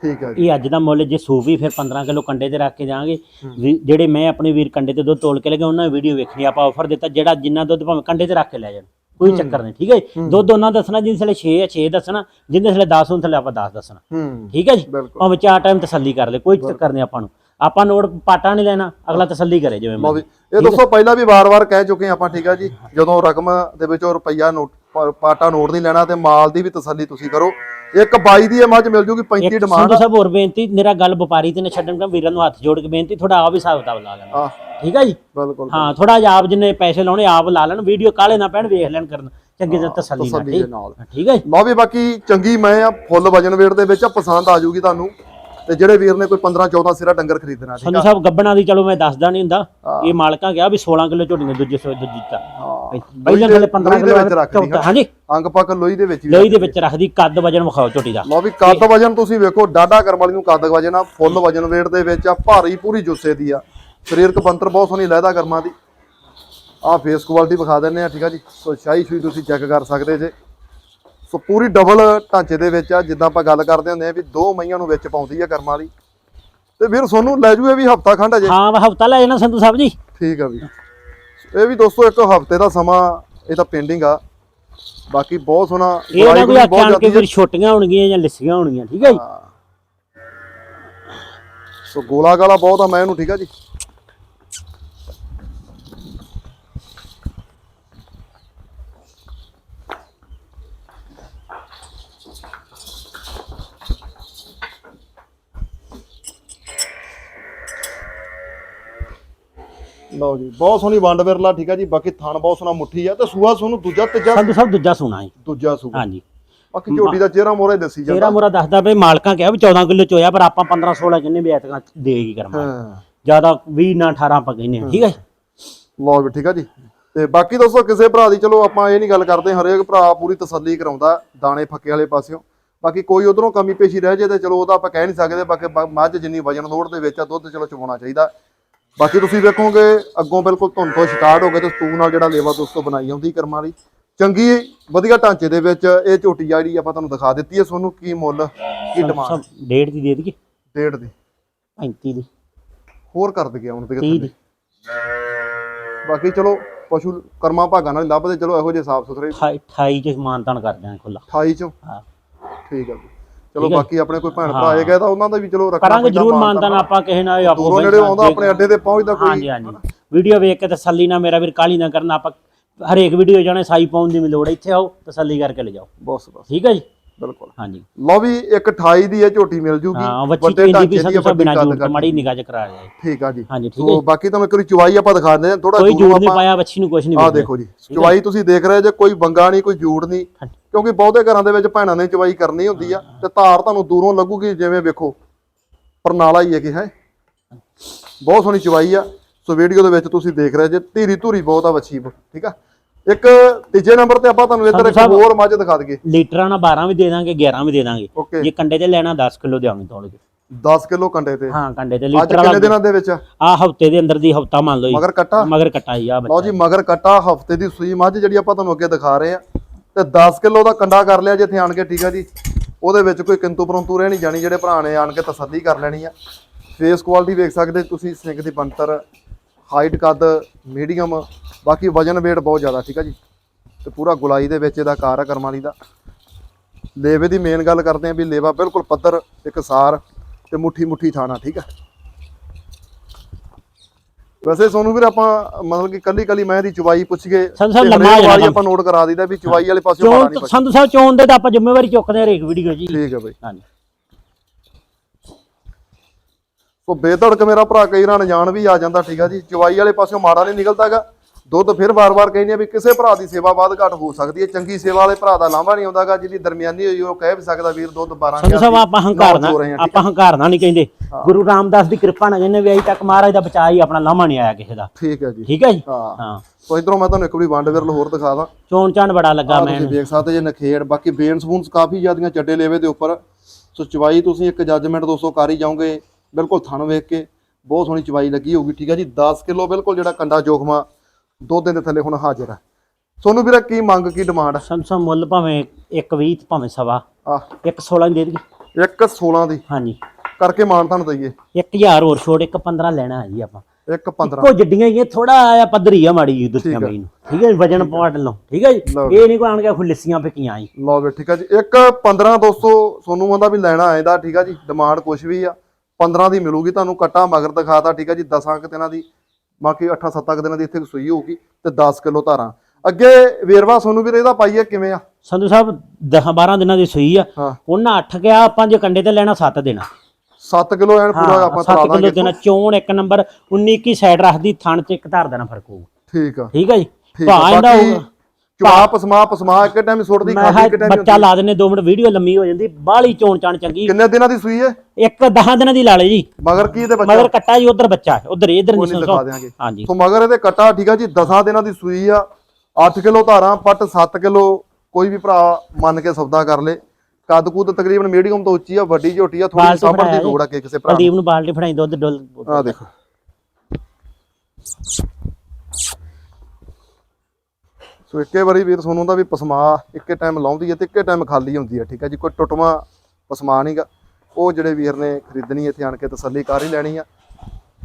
ਠੀਕ ਹੈ ਜੀ। ਇਹ ਅੱਜ ਦਾ ਮੁੱਲ ਜੇ ਸੂਬੀ ਫਿਰ 15 ਕਿਲੋ ਕੰਡੇ ਤੇ ਰੱਖ ਕੇ ਜਾਵਾਂਗੇ ਵੀ- ਜਿਹੜੇ ਮੈਂ ਆਪਣੇ ਵੀਰ ਕੰਡੇ ਤੇ ਦੁੱਧ ਤੋਲ ਕੇ ਲਗੇ ਉਹਨਾਂ ਦੀ ਵੀਡੀਓ ਵੇਖਣੀ ਆਪਾਂ ਆਫਰ ਦਿੱਤਾ ਜਿਹੜਾ ਜਿੰਨਾ ਦੁੱਧ ਭਾਵੇਂ ਕੰਡੇ ਤੇ ਰੱਖ ਕੇ ਲੈ ਜਾਣ। ਕੋਈ ਚੱਕਰ ਨਹੀਂ ਠੀਕ ਹੈ? ਦੁੱਧ ਉਹਨਾਂ ਦੱਸਣਾ ਜਿੰਦੇ ਥਲੇ 6 ਹੈ 6 ਦੱਸਣਾ ਜਿੰਦੇ ਥਲੇ 10 ਉਹਨਾਂ ਥਲੇ ਆਪਾਂ 10 ਦੱਸਣਾ। ਠੀਕ ਹੈ ਜੀ? ਭਾਵੇਂ ਚਾਰ ਟਾਈਮ ਤਸੱਲੀ ਕਰ ਲੈ ਕੋਈ ਚੱਕਰ ਨਹੀਂ ਆਪਾਂ ਨੂੰ। ਆਪਾਂ ਨੋਟ ਪਾਟਾ ਨਹੀਂ ਲੈਣਾ ਅਗਲਾ ਤਸੱਲੀ ਕਰੇ ਜਿਵੇਂ ਮੈਂ ਵੀ ਇਹ ਦੋਸਤੋ ਪਹਿਲਾਂ ਵੀ ਵਾਰ-ਵਾਰ ਕਹਿ ਚੁੱਕੇ ਆਪਾਂ ਠੀਕ ਆ ਜੀ? ਜਦੋਂ ਰਕਮ ਦੇ ਵਿੱਚੋਂ ਰੁਪਈਆ ਨੋਟ ਪਾਟਾ ਨੋਟ ਨਹੀਂ ਲੈਣਾ ਤੇ ਮਾਲ ਦੀ ਵੀ ਤਸੱਲੀ ਤੁਸੀਂ ਕਰੋ। ਇੱਕ ਬਾਈ ਦੀ ਇਹ ਮੱਝ ਮਿਲ ਜੂਗੀ 35 ਡਿਮਾਂਡ ਸੰਧੂ ਸਾਹਿਬ ਹੋਰ ਬੇਨਤੀ ਮੇਰਾ ਗੱਲ ਵਪਾਰੀ ਤੇ ਨਾ ਛੱਡਣ ਦਾ ਵੀਰਾਂ ਨੂੰ ਹੱਥ ਜੋੜ ਕੇ ਬੇਨਤੀ ਥੋੜਾ ਆਪ ਹੀ ਹਿਸਾਬ ਕਿਤਾਬ ਲਾ ਲੈਣਾ। ਆ ਠੀਕ ਹੈ ਜੀ? ਬਿਲਕੁਲ ਹਾਂ ਥੋੜਾ ਜਿਹਾ ਆਪ ਜਿੰਨੇ ਪੈਸੇ ਲਾਉਣੇ ਆਪ ਲਾ ਲੈਣ ਵੀਡੀਓ ਕਾਲੇ ਨਾ ਪੈਣ ਵੇਖ ਲੈਣ ਕਰਨ। ਚੰਗੀ ਤਰ੍ਹਾਂ ਤਸੱਲੀ ਨਾਲ ਠੀਕ? ਹੈ ਜੀ? ਲਓ ਵੀ ਬਾਕੀ ਚੰਗੀ ਮੈਂ ਆ ਫੁੱਲ ਵਜਨ ਵੇਟ ਦੇ ਵਿੱਚ ਆ ਪਸੰਦ ਆ ਜੂਗੀ ਤੁਹਾਨੂੰ। ਤੇ ਜਿਹੜੇ ਵੀਰ ਨੇ ਕੋਈ 15 14 ਸਿਰਾ ਡੰਗਰ ਖਰੀਦਣਾ ਠੀਕ ਸੰਧੂ ਆ? ਸਾਹਿਬ ਗੱਬਣਾ ਦੀ ਚਲੋ ਮੈਂ ਦੱਸਦਾ ਨਹੀਂ ਹੁੰਦਾ। ਇਹ ਮਾਲਕਾਂ ਕਿਹਾ ਵੀ 16 ਕਿਲੋ ਝੋਟੀਆਂ ਦੂਜੇ ਸੋ ਦੂਜੀ ਤਾਂ ਪਹਿਲਾਂ ਥਲੇ 15 ਲੋਈ ਦੇ ਵਿੱਚ ਕਿਲੋ ਰੱਖਦੀ ਝੋਟਾ ਹਾਂਜੀ। ਅੰਗ ਪੱਕ ਲੋਈ ਦੇ ਵਿੱਚ ਵੀ ਲੋਈ ਦੇ ਵਿੱਚ ਰੱਖਦੀ ਕੱਦ ਵਜਨ ਵਿਖਾਓ ਝੋਟੀ ਦਾ। ਲਓ ਵੀ ਕੱਦ ਵਜਨ ਤੁਸੀਂ ਵੇਖੋ ਡਾਡਾ ਕਰਮ ਵਾਲੀ ਨੂੰ ਕੱਦ ਵਜਨ ਆ ਫੁੱਲ ਵਜਨ ਵੇਟ ਦੇ ਵਿੱਚ ਆ ਭਾਰੀ ਪੂਰੀ ਜੁੱਸੇ ਦੀ ਆ। ਸਰੀਰਕ ਬੰਤਰ ਬਹੁਤ ਸੋਹਣੀ ਲਹਿਦਾ ਕਰਮਾਂ ਦੀ। ਆ ਫੇਸ ਕੁਆਲਿਟੀ ਵਿਖਾ ਦਿੰਨੇ ਆ ਠੀਕ ਆ ਜੀ। ਸੋ ਸ਼ਾਹੀ ਸ਼ੂਈ ਤੁਸੀਂ ਚੈੱਕ ਕਰ ਸਕਦੇ ਜੇ। ਸੋ ਪੂਰੀ ਡਬਲ ਢਾਂਚੇ ਦੇ ਵਿੱਚ ਆ ਜਿੱਦਾਂ ਆਪਾਂ ਗੱਲ ਕਰਦੇ ਹੁੰਦੇ ਆ ਵੀ ਦੋ ਮਈਆਂ ਨੂੰ ਵਿੱਚ ਪਾਉਂਦੀ ਆ ਕਰਮਾਂ ਵਾਲੀ। ਤੇ ਵੀਰ ਸੋਨੂੰ ਲੈ ਜੂ ਇਹ ਵੀ ਹਫਤਾ ਖੰਡ ਅਜੇ। ਹਾਂ ਹਫਤਾ ਲੈ ਜਾਣਾ ਸੰਧੂ ਸਾਹਿਬ ਜੀ। ਠੀਕ ਆ ਵੀ। ਇਹ ਵੀ ਦੋਸਤੋ ਇੱਕ ਹਫ਼ਤੇ ਦਾ ਸਮਾਂ ਇਹ ਤਾਂ ਪੈਂਡਿੰਗ ਆ। ਬਾਕੀ ਬਹੁਤ ਸੋਹਣਾ ਇਹ ਨਾ ਕੋਈ ਆਖਿਆ ਕਿ ਆ। ਫਿਰ ਛੋਟੀਆਂ ਹੋਣਗੀਆਂ ਜਾਂ ਲਿੱਸੀਆਂ ਹੋਣਗੀਆਂ ਠੀਕ ਹੈ ਜੀ। ਸੋ ਗੋਲਾ ਗਾਲਾ ਬਹੁਤ ਆ ਮੈਂ ਇਹਨੂੰ ਠੀਕ ਆ ਜੀ। ਲਓ ਜੀ ਬਹੁਤ ਸੋਹਣੀ ਵੰਡ ਵਿਰਲਾ ਠੀਕ ਆ ਜੀ ਬਾਕੀ ਥਣ ਬਹੁਤ ਸੋਹਣਾ ਮੁੱਠੀ ਆ ਤੇ ਸੂਆ ਸੋਨੂੰ ਦੂਜਾ ਤੀਜਾ? ਸੰਧੂ ਸਾਹਿਬ ਦੂਜਾ ਸੁਣਾ ਜੀ ਦੂਜਾ ਸੂਆ ਹਾਂਜੀ। ਬਾਕੀ ਝੋਟੀ ਦਾ ਚਿਹਰਾ ਮੋਰੇ ਦੱਸੀ ਜਾਂਦਾ। ਤੇਰਾ ਮੁਰਾ ਦੱਸਦਾ ਵੀ ਮਾਲਕਾਂ ਕਿਹਾ ਵੀ 14 ਕਿਲੋ ਚੋਇਆ ਪਰ ਆਪਾਂ 15 16 ਜਿੰਨੇ ਵੀ ਐਤਕਾਂ ਦੇਗੀ ਕਰਮਾ ਹਾਂ। ਜ਼ਿਆਦਾ 20 ਨਾ 18 ਆਪਾਂ ਕਹਿੰਦੇ ਹਾਂ ਠੀਕ ਹੈ। ਲਓ ਵੀ ਠੀਕ ਆ ਜੀ। ਤੇ ਬਾਕੀ ਦੋਸਤੋ ਕਿਸੇ ਭਰਾ ਦੀ ਚਲੋ ਆਪਾਂ ਇਹ ਨਹੀਂ ਗੱਲ ਕਰਦੇ ਹਰੇਕ ਭਰਾ ਪੂਰੀ ਤਸੱਲੀ ਕਰਾਉਂਦਾ ਦਾਣੇ ਫੱਕੇ ਵਾਲੇ ਪਾਸਿਓਂ। ਬਾਕੀ ਕੋਈ ਉਧਰੋਂ ਕਮੀ ਪੇਸ਼ੀ ਰਹਿ ਜੇ ਤੇ ਚਲੋ ਉਹਦਾ ਆਪਾਂ ਕਹਿ ਨਹੀਂ ਸਕਦੇ ਬਾਕੀ ਮੱਝ ਜਿੰਨੀ ਵਜਨ ਲੋੜ ਦੇ ਵਿੱਚ ਆ ਦੁੱਧ ਚਲੋ ਚਵਾਉਣਾ ਚਾਹੀਦਾ। ਬਾਕੀ ਤੁਸੀਂ ਵੇਖੋਗੇ ਅੱਗੋਂ ਬਿਲਕੁਲ ਧੁੰਨ ਤੋਂ ਸਟਾਰਟ ਹੋ ਗਏ ਤੇ ਸਤੂਨ ਨਾਲ ਜਿਹੜਾ ਲੇਵਾ ਦੋਸਤੋ ਬਣਾਈ ਆਉਂਦੀ ਕਰਮਾਂ ਵਾਲੀ ਚੰਗੀ ਵਧੀਆ ਢਾਂਚੇ ਦੇ ਵਿੱਚ ਇਹ ਝੋਟੀ ਜਿਹੜੀ ਆਪਾਂ ਤੁਹਾਨੂੰ ਦਿਖਾ ਦਿੱਤੀ ਹੈ ਸੋਨੂੰ ਕੀ ਮੁੱਲ ਕੀ ਡਿਮਾਂਡ ਡੇਢ ਦੀ ਦੇ ਦਈਏ? ਡੇਢ ਦੀ। 35 ਦੀ। ਹੋਰ ਕਰ ਦਈਏ ਹੁਣ ਤੇ 30 ਦੀ ਬਾਕੀ ਚਲੋ ਪਸ਼ੂ ਕਰਮਾਂ ਭਾਗਾਂ ਨਾਲ ਲੱਭਦੇ ਚਲੋ ਇਹੋ ਜਿਹੇ ਸਾਫ਼ ਸੁਥਰੇ 28 ਚ ਮਾਨਤਾਨ ਕਰ ਦਿਆਂ ਖੁੱਲਾ 28 ਚੋਂ? ਹਾਂ। ਠੀਕ ਆ ਜੀ। ਚਲੋ ਬਾਕੀ ਆਪਣੇ ਕੋਈ ਭੈਣ ਭਰਾ ਆਏ ਗਏ ਤਾਂ ਉਹਨਾਂ ਦਾ ਵੀ ਚਲੋ ਰੱਖਣਾ ਕਰਾਂਗੇ ਜਰੂਰ ਮਾਨ ਮਾਨਤਾਨ ਤਾਨ। ਆਪਾਂ ਕਿਸੇ ਨਾਲ ਆਪੋ ਦੂਰੋਂ ਨੇੜੇ ਆਉਂਦਾ ਆਪਣੇ ਅੱਡੇ ਤੇ ਪਹੁੰਚਦਾ ਕੋਈ। ਹਾਂਜੀ ਹਾਂਜੀ। ਵੀਡੀਓ ਵੇਖ ਕੇ ਤਸੱਲੀ ਨਾਲ ਮੇਰਾ ਵੀਰ ਕਾਲੀ ਨਾ ਕਰਨਾ ਆਪਾਂ ਹਰੇਕ ਵੀਡੀਓ ਜਾਣੇ ਸਾਈ ਪਾਉਣ ਦੀ ਲੋੜ। ਇੱਥੇ ਆਓ ਤਸੱਲੀ ਕਰਕੇ ਲੈ ਜਾਓ। ਬਸ ਬਸ। ਠੀਕ ਹੈ ਜੀ? ਬਿਲਕੁਲ। ਹਾਂਜੀ। ਲਓ ਵੀ ਇੱਕ 28 ਦੀ ਇਹ ਝੋਟੀ ਮਿਲ ਜੂਗੀ। ਹਾਂ ਵੱਛੀ ਢਾਂਚੇ ਵੀ ਆ, ਸਾਹਿਬ ਬਿਨਾ ਜੂੜ ਤੋਂ ਮੜੀ ਨਿਗਾਹ ਚ ਕਰਾ ਲਿਆ ਜੀ। ਠੀਕ ਆ ਜੀ। ਹਾਂਜੀ ਠੀਕ ਹੈ ਸੋ ਬਾਕੀ ਤੁਹਾਨੂੰ ਇੱਕ ਵਾਰੀ ਚੁਵਾਈ ਆਪਾਂ ਦਿਖਾ ਦਿੰਦੇ ਹਾਂ। ਥੋੜਾ ਕੋਈ ਦੂਰੋਂ ਜੂੜ ਨਹੀਂ ਆਪਾਂ ਪਾਇਆ ਵੱਛੀ ਨੂੰ ਕੁਝ ਨਹੀਂ ਆਹ ਮਿਲਿਆ। ਦੇਖੋ ਜੀ ਚੁਵਾਈ ਤੁਸੀਂ ਦੇਖ ਰਹੇ ਜੇ ਕੋਈ ਬੰਗਾ ਨਹੀਂ ਕੋਈ ਜੂੜ ਨਹੀਂ ਕਿਉਂਕਿ ਬਹੁਤੇ ਘਰਾਂ ਦੇ ਵਿੱਚ ਭੈਣਾਂ ਨੇ ਚੁਵਾਈ ਕਰਨੀ ਹੁੰਦੀ ਆ ਤੇ ਧਾਰ ਤੁਹਾਨੂੰ ਦੂਰੋਂ ਲੱਗੂਗੀ ਜਿਵੇਂ ਵੇਖੋ ਪਰਨਾਲਾ ਹੀ ਹੈ ਕਿ ਹੈ। ਬਹੁਤ ਸੋਹਣੀ ਚੁਵਾਈ ਆ। ਸੋ ਵੀਡੀਓ ਦੇ ਵਿੱਚ ਤੁਸੀਂ ਦੇਖ ਰਹੇ ਜੇ ਧੀਰੀ ਧੂਰੀ ਬਹੁਤ ਆ ਵੱਛੀ ਠੀਕ ਆ। ਇੱਕ ਤੀਜੇ ਨੰਬਰ ਤੇ ਆਪਾਂ ਤੁਹਾਨੂੰ ਇੱਧਰ ਇੱਕ ਸਾਹਿਬ- ਹੋਰ ਮੱਝ ਦਿਖਾ ਦਈਏ। ਲੀਟਰਾਂ ਨਾਲ 12 ਵੀ ਦੇ ਦਾਂਗੇ 11 ਵੀ ਦੇ ਦਾਂਗੇ। ਓਕੇ। ਜੇ ਕੰਡੇ ਤੇ ਲੈਣਾ 10 ਕਿਲੋ ਦੇਵਾਂਗੇ ਤੋੜ ਕੇ। 10 ਕਿਲੋ ਕੰਡੇ ਤੇ। ਹਾਂ ਕੰਡੇ ਤੇ ਅੱਜ ਲੀਟਰ ਕਿੰਨੇ ਵਾਲਾ ਦਿਨਾਂ ਦੇ ਵਿੱਚ? ਆ ਹਫ਼ਤੇ ਦੇ ਅੰਦਰ ਦੀ ਹਫਤਾ ਮੰਨ ਲਓ ਜੀ। ਮਗਰ ਕੱਟਾ? ਮਗਰ ਕਟਾ ਹੀ ਆ ਲਓ ਬੱਚਾ। ਜੀ ਮਗਰ ਕੱਟਾ ਹਫ਼ਤੇ ਦੀ ਸੂਈ ਮੱਝ ਜਿਹੜੀ ਆਪਾਂ ਤੁਹਾਨੂੰ ਅੱਗੇ ਦਿਖਾ ਰਹੇ ਆ ਤੇ 10 ਕਿਲੋ ਦਾ ਕੰਡਾ ਕਰ ਲਿਆ ਜੇ ਇੱਥੇ ਆਣ ਕੇ ਠੀਕ ਆ ਜੀ। ਉਹਦੇ ਵਿੱਚ ਕੋਈ ਕਿੰਤੂ ਪਰੰਤੂ ਰਹਿ ਨਹੀਂ ਜਾਣੀ ਜਿਹੜੇ ਭਰਾ ਨੇ ਆਣ ਕੇ ਤਸੱਲੀ ਕਰ ਲੈਣੀ ਆ। ਫੇਸ ਕੁਆਲਿਟੀ ਵੇਖ ਸਕਦੇ ਤੁਸੀਂ ਸਿੰਗ ਦੀ ਬੰਤਰ ਹਾਈਟ ਕੱਦ ਮੀਡੀਅਮ ਬਾਕੀ ਵਜਨ weight ਬਹੁਤ ਜ਼ਿਆਦਾ ਠੀਕ ਆ ਜੀ? ਤੇ ਪੂਰਾ ਗੁਲਾਈ ਦੇ ਵਿੱਚ ਇਹਦਾ ਕਾਰ ਆ ਕਰਮ ਵਾਲੀ ਦਾ। ਲੇਵੇ ਦੀ ਮੇਨ ਗੱਲ ਕਰਦੇ ਆ ਵੀ ਲੇਵਾ ਬਿਲਕੁਲ ਪੱਧਰ ਇੱਕ ਸਾਰ ਤੇ ਮੁੱਠੀ ਮੁੱਠੀ ਥਾਣਾ ਠੀਕ ਆ? ਵੈਸੇ ਸੋਨੂੰ ਵੀਰ ਆਪਾਂ ਮਤਲਬ ਕਿ ਕੱਲੀ ਕੱਲੀ ਮੈਂ ਦੀ ਚੁਵਾਈ ਪੁੱਛ ਸਾਹਿਬ ਲੰਮਾ ਹੋ ਜਾਣਾ। ਆਪਾਂ ਨੋਟ ਕਰਾ ਦਈਦਾ ਵੀ ਚੁਵਾਈ ਵਾਲੇ ਪਾਸੇ ਨਹੀਂ ਚੋਣ ਸੰਧੂ ਸਾਹਿਬ ਚੋਣ ਦੇ ਤਾਂ ਆਪਾਂ ਜ਼ਿੰਮੇਵਾਰੀ ਚੁੱਕਦੇ ਹਾਂ ਹਰੇਕ ਵੀਡੀਓ ਜੀ। ਠੀਕ ਹੈ ਬਈ। ਹਾਂਜੀ। ਸੋ ਬੇਧੜਕ ਮੇਰਾ ਭਰਾ ਕਈ ਰਾਂ ਜਾਣ ਵੀ ਆ ਜਾਂਦਾ ਠੀਕ ਆ ਜੀ। ਚੁਵਾਈ ਵਾਲੇ ਪਾਸਿਓਂ ਮਾੜਾ ਨਹੀਂ ਨਿਕਲਦਾਗਾ। ਦੁੱਧ ਫਿਰ ਵਾਰ-ਵਾਰ ਕਹਿੰਦੇ ਆ ਵੀ ਕਿਸੇ ਭਰਾ ਦੀ ਸੇਵਾ ਬਾਅਦ ਘੱਟ ਹੋ ਸਕਦੀ ਹੈ। ਚੰਗੀ ਸੇਵਾ ਵਾਲੇ ਭਰਾ ਦਾ ਲਾਂਭਾ ਨਹੀਂ ਆਉਂਦਾਗਾ ਜਿਹਦੀ ਦਰਮਿਆਨੀ ਹੋਈ ਉਹ ਕਹਿ ਵੀ ਸਕਦਾ ਵੀਰ ਦੁੱਧ 12 ਸੰਧੂ ਸਾਹਿਬ ਆਪਾਂ ਹੰਕਾਰਨਾ ਆਪਾਂ ਹੰਕਾਰਨਾ ਨਹੀਂ ਕਹਿੰਦੇ। ਗੁਰੂ ਰਾਮਦਾਸ ਦੀ ਕਿਰਪਾ ਨਾਲ ਕਹਿੰਦੇ ਵੀ ਅਜੇ ਤੱਕ ਮਹਾਰਾਜ ਦਾ ਬਚਾਅ ਹੀ ਆਪਣਾ ਲਾਮਾ ਨਹੀਂ ਆਇਆ ਕਿਸੇ ਦਾ। ਠੀਕ ਹੈ ਜੀ। ਠੀਕ ਹੈ ਜੀ? ਹਾਂ। ਸੋ ਇਧਰੋਂ ਮੈਂ ਤੁਹਾਨੂੰ ਇੱਕ ਵਾਰੀ ਵੰਡ ਵਿਰਲ ਹੋਰ ਦਿਖਾ ਦਾਂ। ਚੋਣ ਚਾਣ ਬੜਾ ਲੱਗਾ ਮੈਂ ਤੁਸੀਂ ਦੇਖ ਸਕਦੇ ਜੇ ਨਖੇੜ ਬਾਕੀ ਬੇਨ ਸਪੂਨਸ ਕਾਫੀ ਜ਼ਿਆਦੀਆਂ ਚੱਡੇ ਲੇਵੇ ਦੇ ਉੱਪਰ। ਸੋ ਚਵਾਈ ਤੁਸੀਂ ਇੱਕ ਜੱਜਮੈਂਟ ਦੋਸਤੋ ਕਰ ਹੀ ਜਾਓਗੇ। ਬਿਲਕੁਲ ਥਣ ਵੇਖ ਕੇ ਬਹੁਤ ਸੋਹਣੀ ਚਵਾਈ ਲੱਗੀ ਹੋਊਗੀ ਠੀਕ ਹੈ ਜੀ? 10 ਕਿਲੋ ਬਿਲਕੁਲ ਜਿਹੜਾ ਕੰਡਾ ਜੋਖਮਾ ਦੋ ਦਿਨ ਦੇ ਥੱਲੇ ਹੁਣ ਹਾਜ਼ਰ ਹੈ। ਸੋਨੂੰ ਵੀਰਾ ਕੀ ਮੰਗ ਕੀ ਡਿਮਾਂਡ ਸਾਹਿਬ ਮੁੱਲ ਭਾਵੇਂ 120 ਤੇ ਭਾਵੇਂ ਸਵਾ। ਆ 116 ਦੇ ਦੇਈਏ। ਇੱਕ 16 ਦੀ? ਹਾਂਜੀ। ਕਰਕੇ ਮਾਨ ਤੁਹਾਨੂੰ ਦਈਏ। 1000 ਹੋਰ ਛੋੜ ਇੱਕ 15 ਲੈਣਾ ਹੈ ਜੀ ਆਪਾਂ। ਇੱਕ 15 ਇੱਕੋ ਜੱਡੀਆਂ ਹੀ ਥੋੜਾ ਆਇਆ ਪੱਧਰੀ ਆ ਮਾੜੀ ਜੀ ਦੁੱਤਿਆਂ ਬਈ ਨੂੰ। ਠੀਕ ਹੈ ਵਜਨ ਪਾਟ ਲਓ ਠੀਕ ਹੈ ਜੀ? ਇਹ ਨਹੀਂ ਕੋਈ ਆਣ ਕੇ ਖੁੱਲੀਆਂ ਫਿੱਕੀਆਂ ਜੀ। ਲਓ ਵੀ ਠੀਕ ਹੈ ਜੀ। ਇੱਕ 15 ਦੋਸਤੋ ਸੋਨੂੰ ਆਂਦਾ ਵੀ ਲੈਣਾ ਆਏਦਾ ਠੀਕ ਹੈ ਜੀ? ਡਿਮਾਂਡ ਕੁਛ ਵੀ ਆ। 15 ਦੀ ਮਿਲੂਗੀ ਤੁਹਾਨੂੰ ਕੱਟਾ ਮਗਰ ਦਿਖਾਤਾ ਠੀਕ ਹੈ ਜੀ 10 ਕੁ ਦਿਨਾਂ ਦੀ ਬਾਕੀ 8-7 ਕੁ ਦਿਨਾਂ ਦੀ ਇੱਥੇ ਸੂਈ ਹੋਊਗੀ ਤੇ 10 ਕਿਲੋ ਧਾਰਾਂ। ਅੱਗੇ ਵੇਰਵਾ ਸੋਨੂੰ ਵੀਰ ਇਹਦਾ ਪਾਈਏ ਕਿਵੇਂ ਆ? ਸੰਧੂ ਸਾਹਿਬ 10 12 ਦਿਨਾਂ ਦੀ ਸੂਈ ਆ। ਉਹਨਾਂ 8 ਗਿਆ ਆਪਾਂ ਜੇ ਕੰਡੇ ਤੇ ਲੈਣਾ 7 ਦੇਣਾ। 7 ਕਿਲੋ ਐਨ ਪੂਰਾ ਆਪਾਂ 7 ਤਲਾ ਕਿਲੋ ਦਾਂਗੇ। ਦੇਣਾ ਚੋਣ ਇੱਕ ਨੰਬਰ 19 ਕੀ ਸਾਈਡ ਰੱਖਦੀ ਥਣ ਚ ਇੱਕ ਧਾਰ ਦੇਣਾ ਫ਼ਰਕ ਹੋਊ ਠੀਕ ਆ। ਠੀਕ ਜੀ। ਆ ਭਾ ਇਹਦਾ ਬਾਕੀ ਹੋਊਗਾ। ਚਵਾ ਪਸਮਾ ਪਸਮਾ ਇੱਕ ਟਾਈਮ ਸੁੱਟਦੀ ਮੈਂ ਖਾਦੀ ਕਿਹਾ ਇੱਕ ਟਾਈਮ ਬੱਚਾ ਲਾ ਦਿੰਨੇ 2 ਮਿੰਟ ਵੀਡੀਓ ਲੰਮੀ ਹੋ ਜਾਂਦੀ ਬਾਹਲੀ ਚੋਣ ਚਾਣ ਚੰਗੀ। ਕਿੰਨੇ ਦਿਨਾਂ ਦੀ ਸੂਈ ਹੈ? ਇੱਕ 10 ਦਿਨਾਂ ਦੀ ਲਾ ਲੈ ਜੀ। ਮਗਰ ਕੀ ਇਹਦੇ ਬੱਚਾ? ਮਗਰ ਕੱਟਾ ਜੀ ਉਧਰ ਬੱਚਾ ਉਧਰ ਇਧਰ ਨਹੀਂ ਨਹੀਂ ਸੁਣੋ ਦਿਖਾ ਦਿਆਂਗੇ। ਹਾਂਜੀ। ਸੋ ਮਗਰ ਇਹਦੇ ਕਟਾ ਠੀਕ ਆ ਜੀ 10 ਦਿਨਾਂ ਦੀ ਸੂਈ ਆ। 8 ਕਿਲੋ ਧਾਰਾਂ ਪੱਟ 7 ਕਿਲੋ ਕੋਈ ਵੀ ਭਰਾ ਮੰਨ ਕੇ ਸੌਦਾ ਕਰ ਲੇ। ਕੱਦ ਕੁੱਦ ਤਕਰੀਬਨ ਮੀਡੀਅਮ ਤੋਂ ਉੱਚੀ ਆ ਵੱਡੀ ਝੋਟੀ ਆ ਥੋੜੀ ਬਾਲਟੀ ਸਾਂਭਣ ਦੀ ਫੜਾਇਆ ਲੋੜ ਆ ਕਿ ਕਿਸੇ ਭਰਾ ਕੁਲਦੀਪ ਨੂੰ ਬਾਲਟੀ ਫੜਾਈ ਦੁੱਧ ਡੁੱਲ ਆ ਦੇਖੋ। ਸੋ ਇੱਕੇ ਵਾਰੀ ਵੀਰ ਤੁਹਾਨੂੰ ਦਾ ਵੀ ਪਸਮਾ ਇੱਕੇ ਟਾਈਮ ਲਾਉਂਦੀ ਹੈ ਤੇ ਇੱਕੇ ਟਾਈਮ ਖਾਲੀ ਹੁੰਦੀ ਹੈ, ਠੀਕ ਹੈ ਜੀ, ਕੋਈ ਟੁੱਟਵਾ ਪਸਮਾ ਨਹੀਂਗਾ ਉਹ ਜਿਹੜੇ ਵੀਰ ਨੇ ਖਰੀਦਣੀ ਇੱਥੇ ਆਣ ਕੇ ਤਸੱਲੀ ਕਰ ਹੀ ਲੈਣੀ ਆ।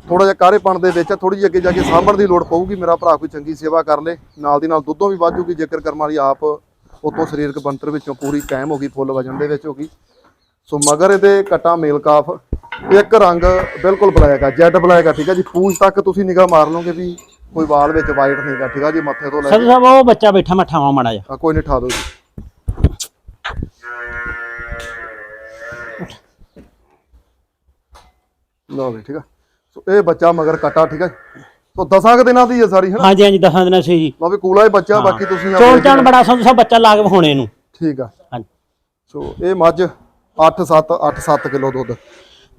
ਥੋੜਾ ਜਿਹਾ ਕਾਰੇਪਣ ਦੇ ਵਿੱਚ ਥੋੜੀ ਜਿਹੀ ਅੱਗੇ ਜਾ ਕੇ ਸਾਂਭਣ ਦੀ ਲੋੜ ਪਊਗੀ, ਮੇਰਾ ਭਰਾ ਕੋਈ ਚੰਗੀ ਸੇਵਾ ਕਰ ਲੇ, ਨਾਲ ਦੀ ਨਾਲ ਦੁੱਧੋਂ ਵੀ ਵਾਧੂਗੀ ਜੇਕਰ ਕਰਮ ਵਾਲੀ ਆਪ ਉਤੋਂ ਸਰੀਰਕ ਬੰਤਰ ਵਿੱਚੋਂ ਪੂਰੀ ਕਾਇਮ ਹੋ ਗਈ, ਫੁੱਲ ਵਜਣ ਦੇ ਵਿੱਚ ਹੋ ਗਈ। ਸੋ ਮਗਰ ਇਹਦੇ ਕਟਾ ਮੇਲ ਕਾਫ, ਇੱਕ ਰੰਗ ਬਿਲਕੁਲ ਬਲੈਕ ਆ, ਜੈਡ ਬਲੈਕ ਆ, ਠੀਕ ਆ ਜੀ ਪੂੰਛ ਤੱਕ ਤੁਸੀਂ ਨਿਗਾਹ ਮਾਰ ਲਓਗੇ ਵੀ ਕੋਈ ਵਾਲ ਵਿੱਚ ਵਾਈਟ ਨਹੀਂਗਾ ਠੀਕ ਆ ਜੀ ਮੱਥੇ ਤੋਂ ਲੈ ਸੰਧੂ ਸਾਹਿਬ ਉਹ ਬੱਚਾ ਬੈਠਾ ਮੈਂ ਠਾਵਾਂ ਮਾੜਾ ਜਿਹਾ। ਆ ਕੋਈ ਨਹੀਂ ਠਾ ਦੋ ਜੀ। ਲਓ ਵੀ ਠੀਕ ਆ। ਸੋ ਇਹ ਬੱਚਾ ਮਗਰ ਕਟਾ ਠੀਕ ਆ ਸੋ ਦਸਾਂ ਕੁ ਦਿਨਾਂ ਦੀ ਹੈ ਸਾਰੀ ਹੈ ਨਾ? ਹਾਂਜੀ ਹਾਂਜੀ ਦਸਾਂ ਦਿਨਾਂ ਸੀ ਜੀ। ਲਓ ਵੀ ਕੂਲਾ ਹੀ ਬੱਚਾ ਬਾਕੀ ਤੁਸੀਂ ਚੋਣ ਆਪਣੇ- ਚਾਣ ਬੜਾ ਸੰਧੂ ਸਾਹਿਬ ਬੱਚਾ ਲਾ ਕੇ ਵਿਖਾਉਣੇ ਇਹਨੂੰ। ਠੀਕ ਆ। ਹਾਂਜੀ। ਸੋ ਇਹ ਮੱਝ 8 7 8 7 ਕਿਲੋ ਦੁੱਧ।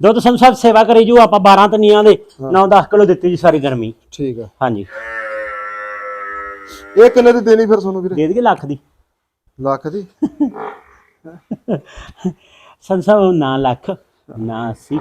ਦੁੱਧ ਸਾਹਿਬ ਸੇਵਾ ਕਰੀ ਜੂ ਆਪਾਂ 12 ਤਨੀਆਂ ਦੇ 9-10 ਕਿਲੋ ਦਿੱਤੀ ਜੀ ਸਾਰੀ ਗਰਮੀ। ਠੀਕ ਆ। ਹਾਂਜੀ। ਇਹ ਕਿੰਨੇ ਦੀ ਦੇਣੀ ਫਿਰ ਤੁਹਾਨੂੰ ਵੀਰੇ? ਦੇ ਦੇਗੇ ਲੱਖ ਦੀ। ਲੱਖ ਦੀ? ਸਾਹਿਬ ਨਾ ਲੱਖ ਨਾ 80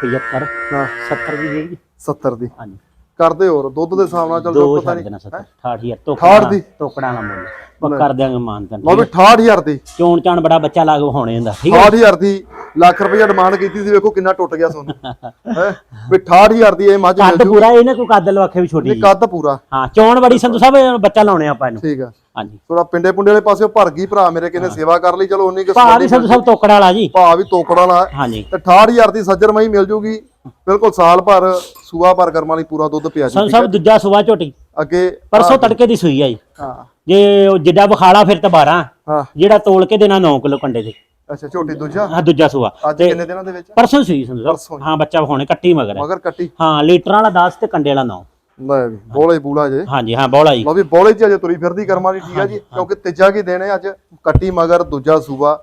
75 ਹਾਂ। 70 ਦੀ ਦੇ ਦੇਗੀ 70 ਦੀ। ਹਾਂਜੀ। ਕਰਦੇ ਹੋਰ ਦੁੱਧ ਦੇ ਹਿਸਾਬ ਨਾਲ ਚੱਲ ਦੋ ਜੋ ਪਤਾ ਛੱਡ ਨਹੀਂ ਦੇਣਾ 70 68000 ਤੋਕੜਾ ਅਠਾਹਠ ਦੀ? ਤੋਕੜਾ ਨਾ ਮੁੱਲ। ਉਹ ਕਰ ਦਿਆਂਗੇ ਮਾਨਤਨ ਲਓ ਵੀ 68000 ਦੀ। ਚੋਣ ਚਾਣ ਬੜਾ ਬੱਚਾ ਲਾ ਕੇ ਵਿਖਾਉਣੇ ਹੁੰਦਾ ਠੀਕ ਹੈ? 68000 ਦੀ ਲੱਖ ਰੁਪਈਆ ਡਿਮਾਂਡ ਕੀਤੀ ਸੀ ਵੇਖੋ ਕਿੰਨਾ ਟੁੱਟ ਗਿਆ ਸੋਨੂੰ। ਹੈ? ਵੀ 68000 ਦੀ ਇਹ ਮੱਝ ਮਿਲ ਕੱਦ ਜੂ। ਪੂਰਾ ਇਹਨੇ ਕੋਈ ਕੱਦ ਲਵਾਖੇ ਵੀ ਛੋਟੀ ਜੀ। ਕੱਦ ਪੂਰਾ। ਹਾਂ ਚੋਣ ਬੜੀ ਸੰਧੂ ਸਾਹਿਬ ਬੱਚਾ ਲਾਉਣੇ ਆਪਾਂ ਇਹਨੂੰ। ਠੀਕ ਆ। ਹਾਂਜੀ। ਥੋੜਾ ਪਿੰਡੇ ਪੁੰਡੇ ਵਾਲੇ ਪਾਸੇ ਭਰ ਗਈ ਭਰਾ ਮੇਰੇ ਕਿਨੇ ਸੇਵਾ ਕਰ ਲਈ ਚਲੋ ਉਨੀ ਕਿ ਭਾਅ ਵੀ ਸੰਧੂ ਸਾਹਿਬ ਤੋਕੜਾ ਵਾਲਾ ਜੀ। ਭਾ ਵੀ ਤੋਕੜਾ ਲਾ ਹਾਂਜੀ। ਤੇ 68000 ਦੀ ਸੱਜਰ ਮਈ ਮਿਲ ਜੂਗੀ। ਬਿਲਕੁਲ ਸਾਲ ਭਰ ਸੂਆ ਭਰ ਕਰਮ ਵਾਲੀ ਪੂਰਾ ਦੁੱਧ ਪਿਆ ਜੀ ਸਾਹਿਬ ਦੂਜਾ ਸੁਬਾ ਝੋਟੀ। ਅੱਗੇ ਪਰਸੋਂ ਤੜਕੇ ਦੀ ਸੂਈ ਆ ਜੀ ਹਾਂ। ਜੇ ਉਹ ਜਿੱਡਾ ਬਖਾਲਾ ਫਿਰ ਤਾਂ 12 ਹਾਂ। ਜਿਹੜਾ ਤੋਲ ਕੇ ਦੇਣਾ 9 ਕਿਲੋ ਕੰਡੇ ਦੇ ਅੱਛਾ ਝੋਟੀ ਦੂਜਾ? ਹਾਂ ਦੂਜਾ ਸੁਬਾ ਅੱਜ ਕਿੰਨੇ ਦਿਨਾਂ ਦੇ ਵਿੱਚ? ਪਰਸੋਂ ਸੂਈ ਸਾਹਿਬ ਹਾਂ। ਬੱਚਾ ਵਿਖਾਉਣੇ ਕੱਟੀ ਮਗਰ। ਮਗਰ ਕੱਟੀ। ਹਾਂ ਲੀਟਰਾਂ ਵਾਲਾ 10 ਤੇ ਕੰਡੇ ਵਾਲਾ 9 ਲੈ ਵੀ ਬੋਲੇ ਬੂਲਾ ਜੇ। ਹਾਂਜੀ ਹਾਂ ਬੋਲਾ ਜੀ ਲਓ ਵੀ ਬੋਲੇ ਚ ਅਜੇ ਤੁਰੀ ਫਿਰਦੀ ਕਰਮਾਂ ਦੀ ਠੀਕ ਆ ਜੀ। ਕਿਉਂਕਿ ਤੀਜਾ ਕੀ ਦੇਣੇ ਅੱਜ? ਕੱਟੀ ਮਗਰ ਦੂਜਾ ਸੂਬਾ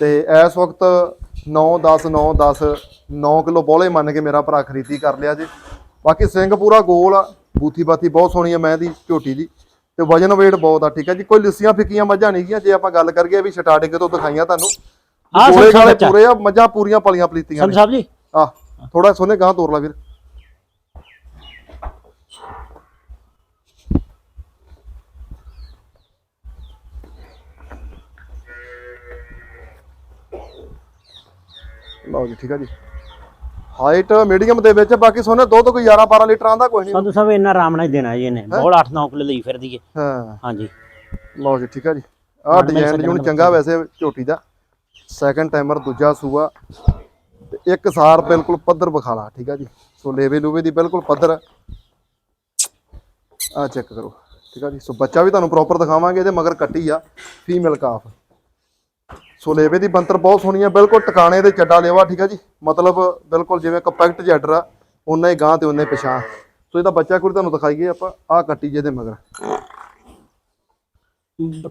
ਤੇ ਇਸ ਵਕਤ 9 10 9 10 9 ਕਿਲੋ ਬੋਲੇ ਮੰਨ ਕੇ ਮੇਰਾ ਭਰਾ ਖਰੀਦੀ ਕਰ ਲਿਆ ਜੀ। ਬਾਕੀ ਸਿੰਘ ਪੂਰਾ ਗੋਲ ਆ ਬੂਥੀ ਬਾਥੀ ਬਹੁਤ ਸੋਹਣੀ ਆ ਮੈਂ ਦੀ ਝੋਟੀ ਦੀ। ਤੇ ਵਜਨ weight ਬਹੁਤ ਆ ਠੀਕ ਆ ਜੀ। ਕੋਈ ਲਿੱਸੀਆਂ ਫਿੱਕੀਆਂ ਮੱਝਾਂ ਨਹੀਂ ਗੀਆਂ ਜੇ ਆਪਾਂ ਗੱਲ ਕਰੀਏ ਵੀ ਸਟਾਰਟਿੰਗ ਤੋਂ ਦਿਖਾਈਆਂ ਤੁਹਾਨੂੰ। ਗਾਲੇ ਬੱਚਾ। ਪੂਰੇ ਆ ਮੱਝਾਂ ਪੂਰੀਆਂ ਪਲੀਆਂ ਪਲੀਤੀਆਂ ਨੇ। ਸਾਹਿਬ ਜੀ। ਆ ਥੋੜਾ ਸੋਨੇ ਗਾਂ ਤੋਰ ਲਾ ਵੀਰ। ਲਓ ਜੀ ਠੀਕ ਆ ਜੀ। ਹਾਈਟ ਮੀਡੀਅਮ ਦੇ ਵਿੱਚ ਬਾਕੀ ਸੋਨੇ ਦੁੱਧ ਕੋਈ 11 12 ਲੀਟਰਾਂ ਦਾ ਕੋਈ ਨਹੀਂ। ਸੰਧੂ ਸਾਹਿਬ ਇੰਨਾ ਆਰਾਮ ਨਾਲ ਹੀ ਦੇਣਾ ਜੀ ਇਹਨੇ। ਬੋਲ 8-9 ਕਿਲੋ ਲਈ ਫਿਰਦੀ ਹੈ ਹਾਂ। ਹਾਂਜੀ। ਲਓ ਜੀ ਠੀਕ ਆ ਜੀ। ਆਹ ਡਿਜ਼ਾਈਨ ਜੂਨ ਦਾ ਚੰਗਾ ਵੈਸੇ ਝੋਟੀ ਦਾ। ਸੈਕੰਡ ਟਾਈਮਰ ਦੂਜਾ ਸੂਆ। ਤੇ ਇੱਕ ਸਾਰ ਬਿਲਕੁਲ ਪੱਧਰ ਵਿਖਾਲਾ ਠੀਕ ਆ ਜੀ। ਸੋ ਲੇਵੇ ਲੂਵੇ ਦੀ ਬਿਲਕੁਲ ਪੱਧਰ। ਆ ਚੈੱਕ ਕਰੋ ਠੀਕ ਆ ਜੀ। ਸੋ ਬੱਚਾ ਵੀ ਤੁਹਾਨੂੰ ਪ੍ਰੋਪਰ ਦਿਖਾਵਾਂਗੇ ਇਹਦੇ ਮਗਰ ਕੱਟੀ ਆ ਫੀਮੇਲ ਕਾਫ ਸੋ ਲੇਵੇ ਦੀ ਬੰਤਰ ਬਹੁਤ ਸੋਹਣੀ ਆ ਬਿਲਕੁਲ ਟਿਕਾਣੇ ਦੇ ਚੱਡਾ ਲੇਵਾ ਠੀਕ ਆ ਜੀ? ਮਤਲਬ ਬਿਲਕੁਲ ਜਿਵੇਂ ਕੰਪੈਕਟ ਜੈਡਰ ਆ ਉਨਾ ਹੀ ਗਾਂ ਤੇ ਉਨਾ ਹੀ ਪਛਾਂ ਸੋ ਇਹਦਾ ਬੱਚਾ ਕੋਈ ਤੁਹਾਨੂੰ ਦਿਖਾਈਏ ਆਪਾਂ ਆ ਕੱਟੀ ਜਿਹਦੇ ਮਗਰ।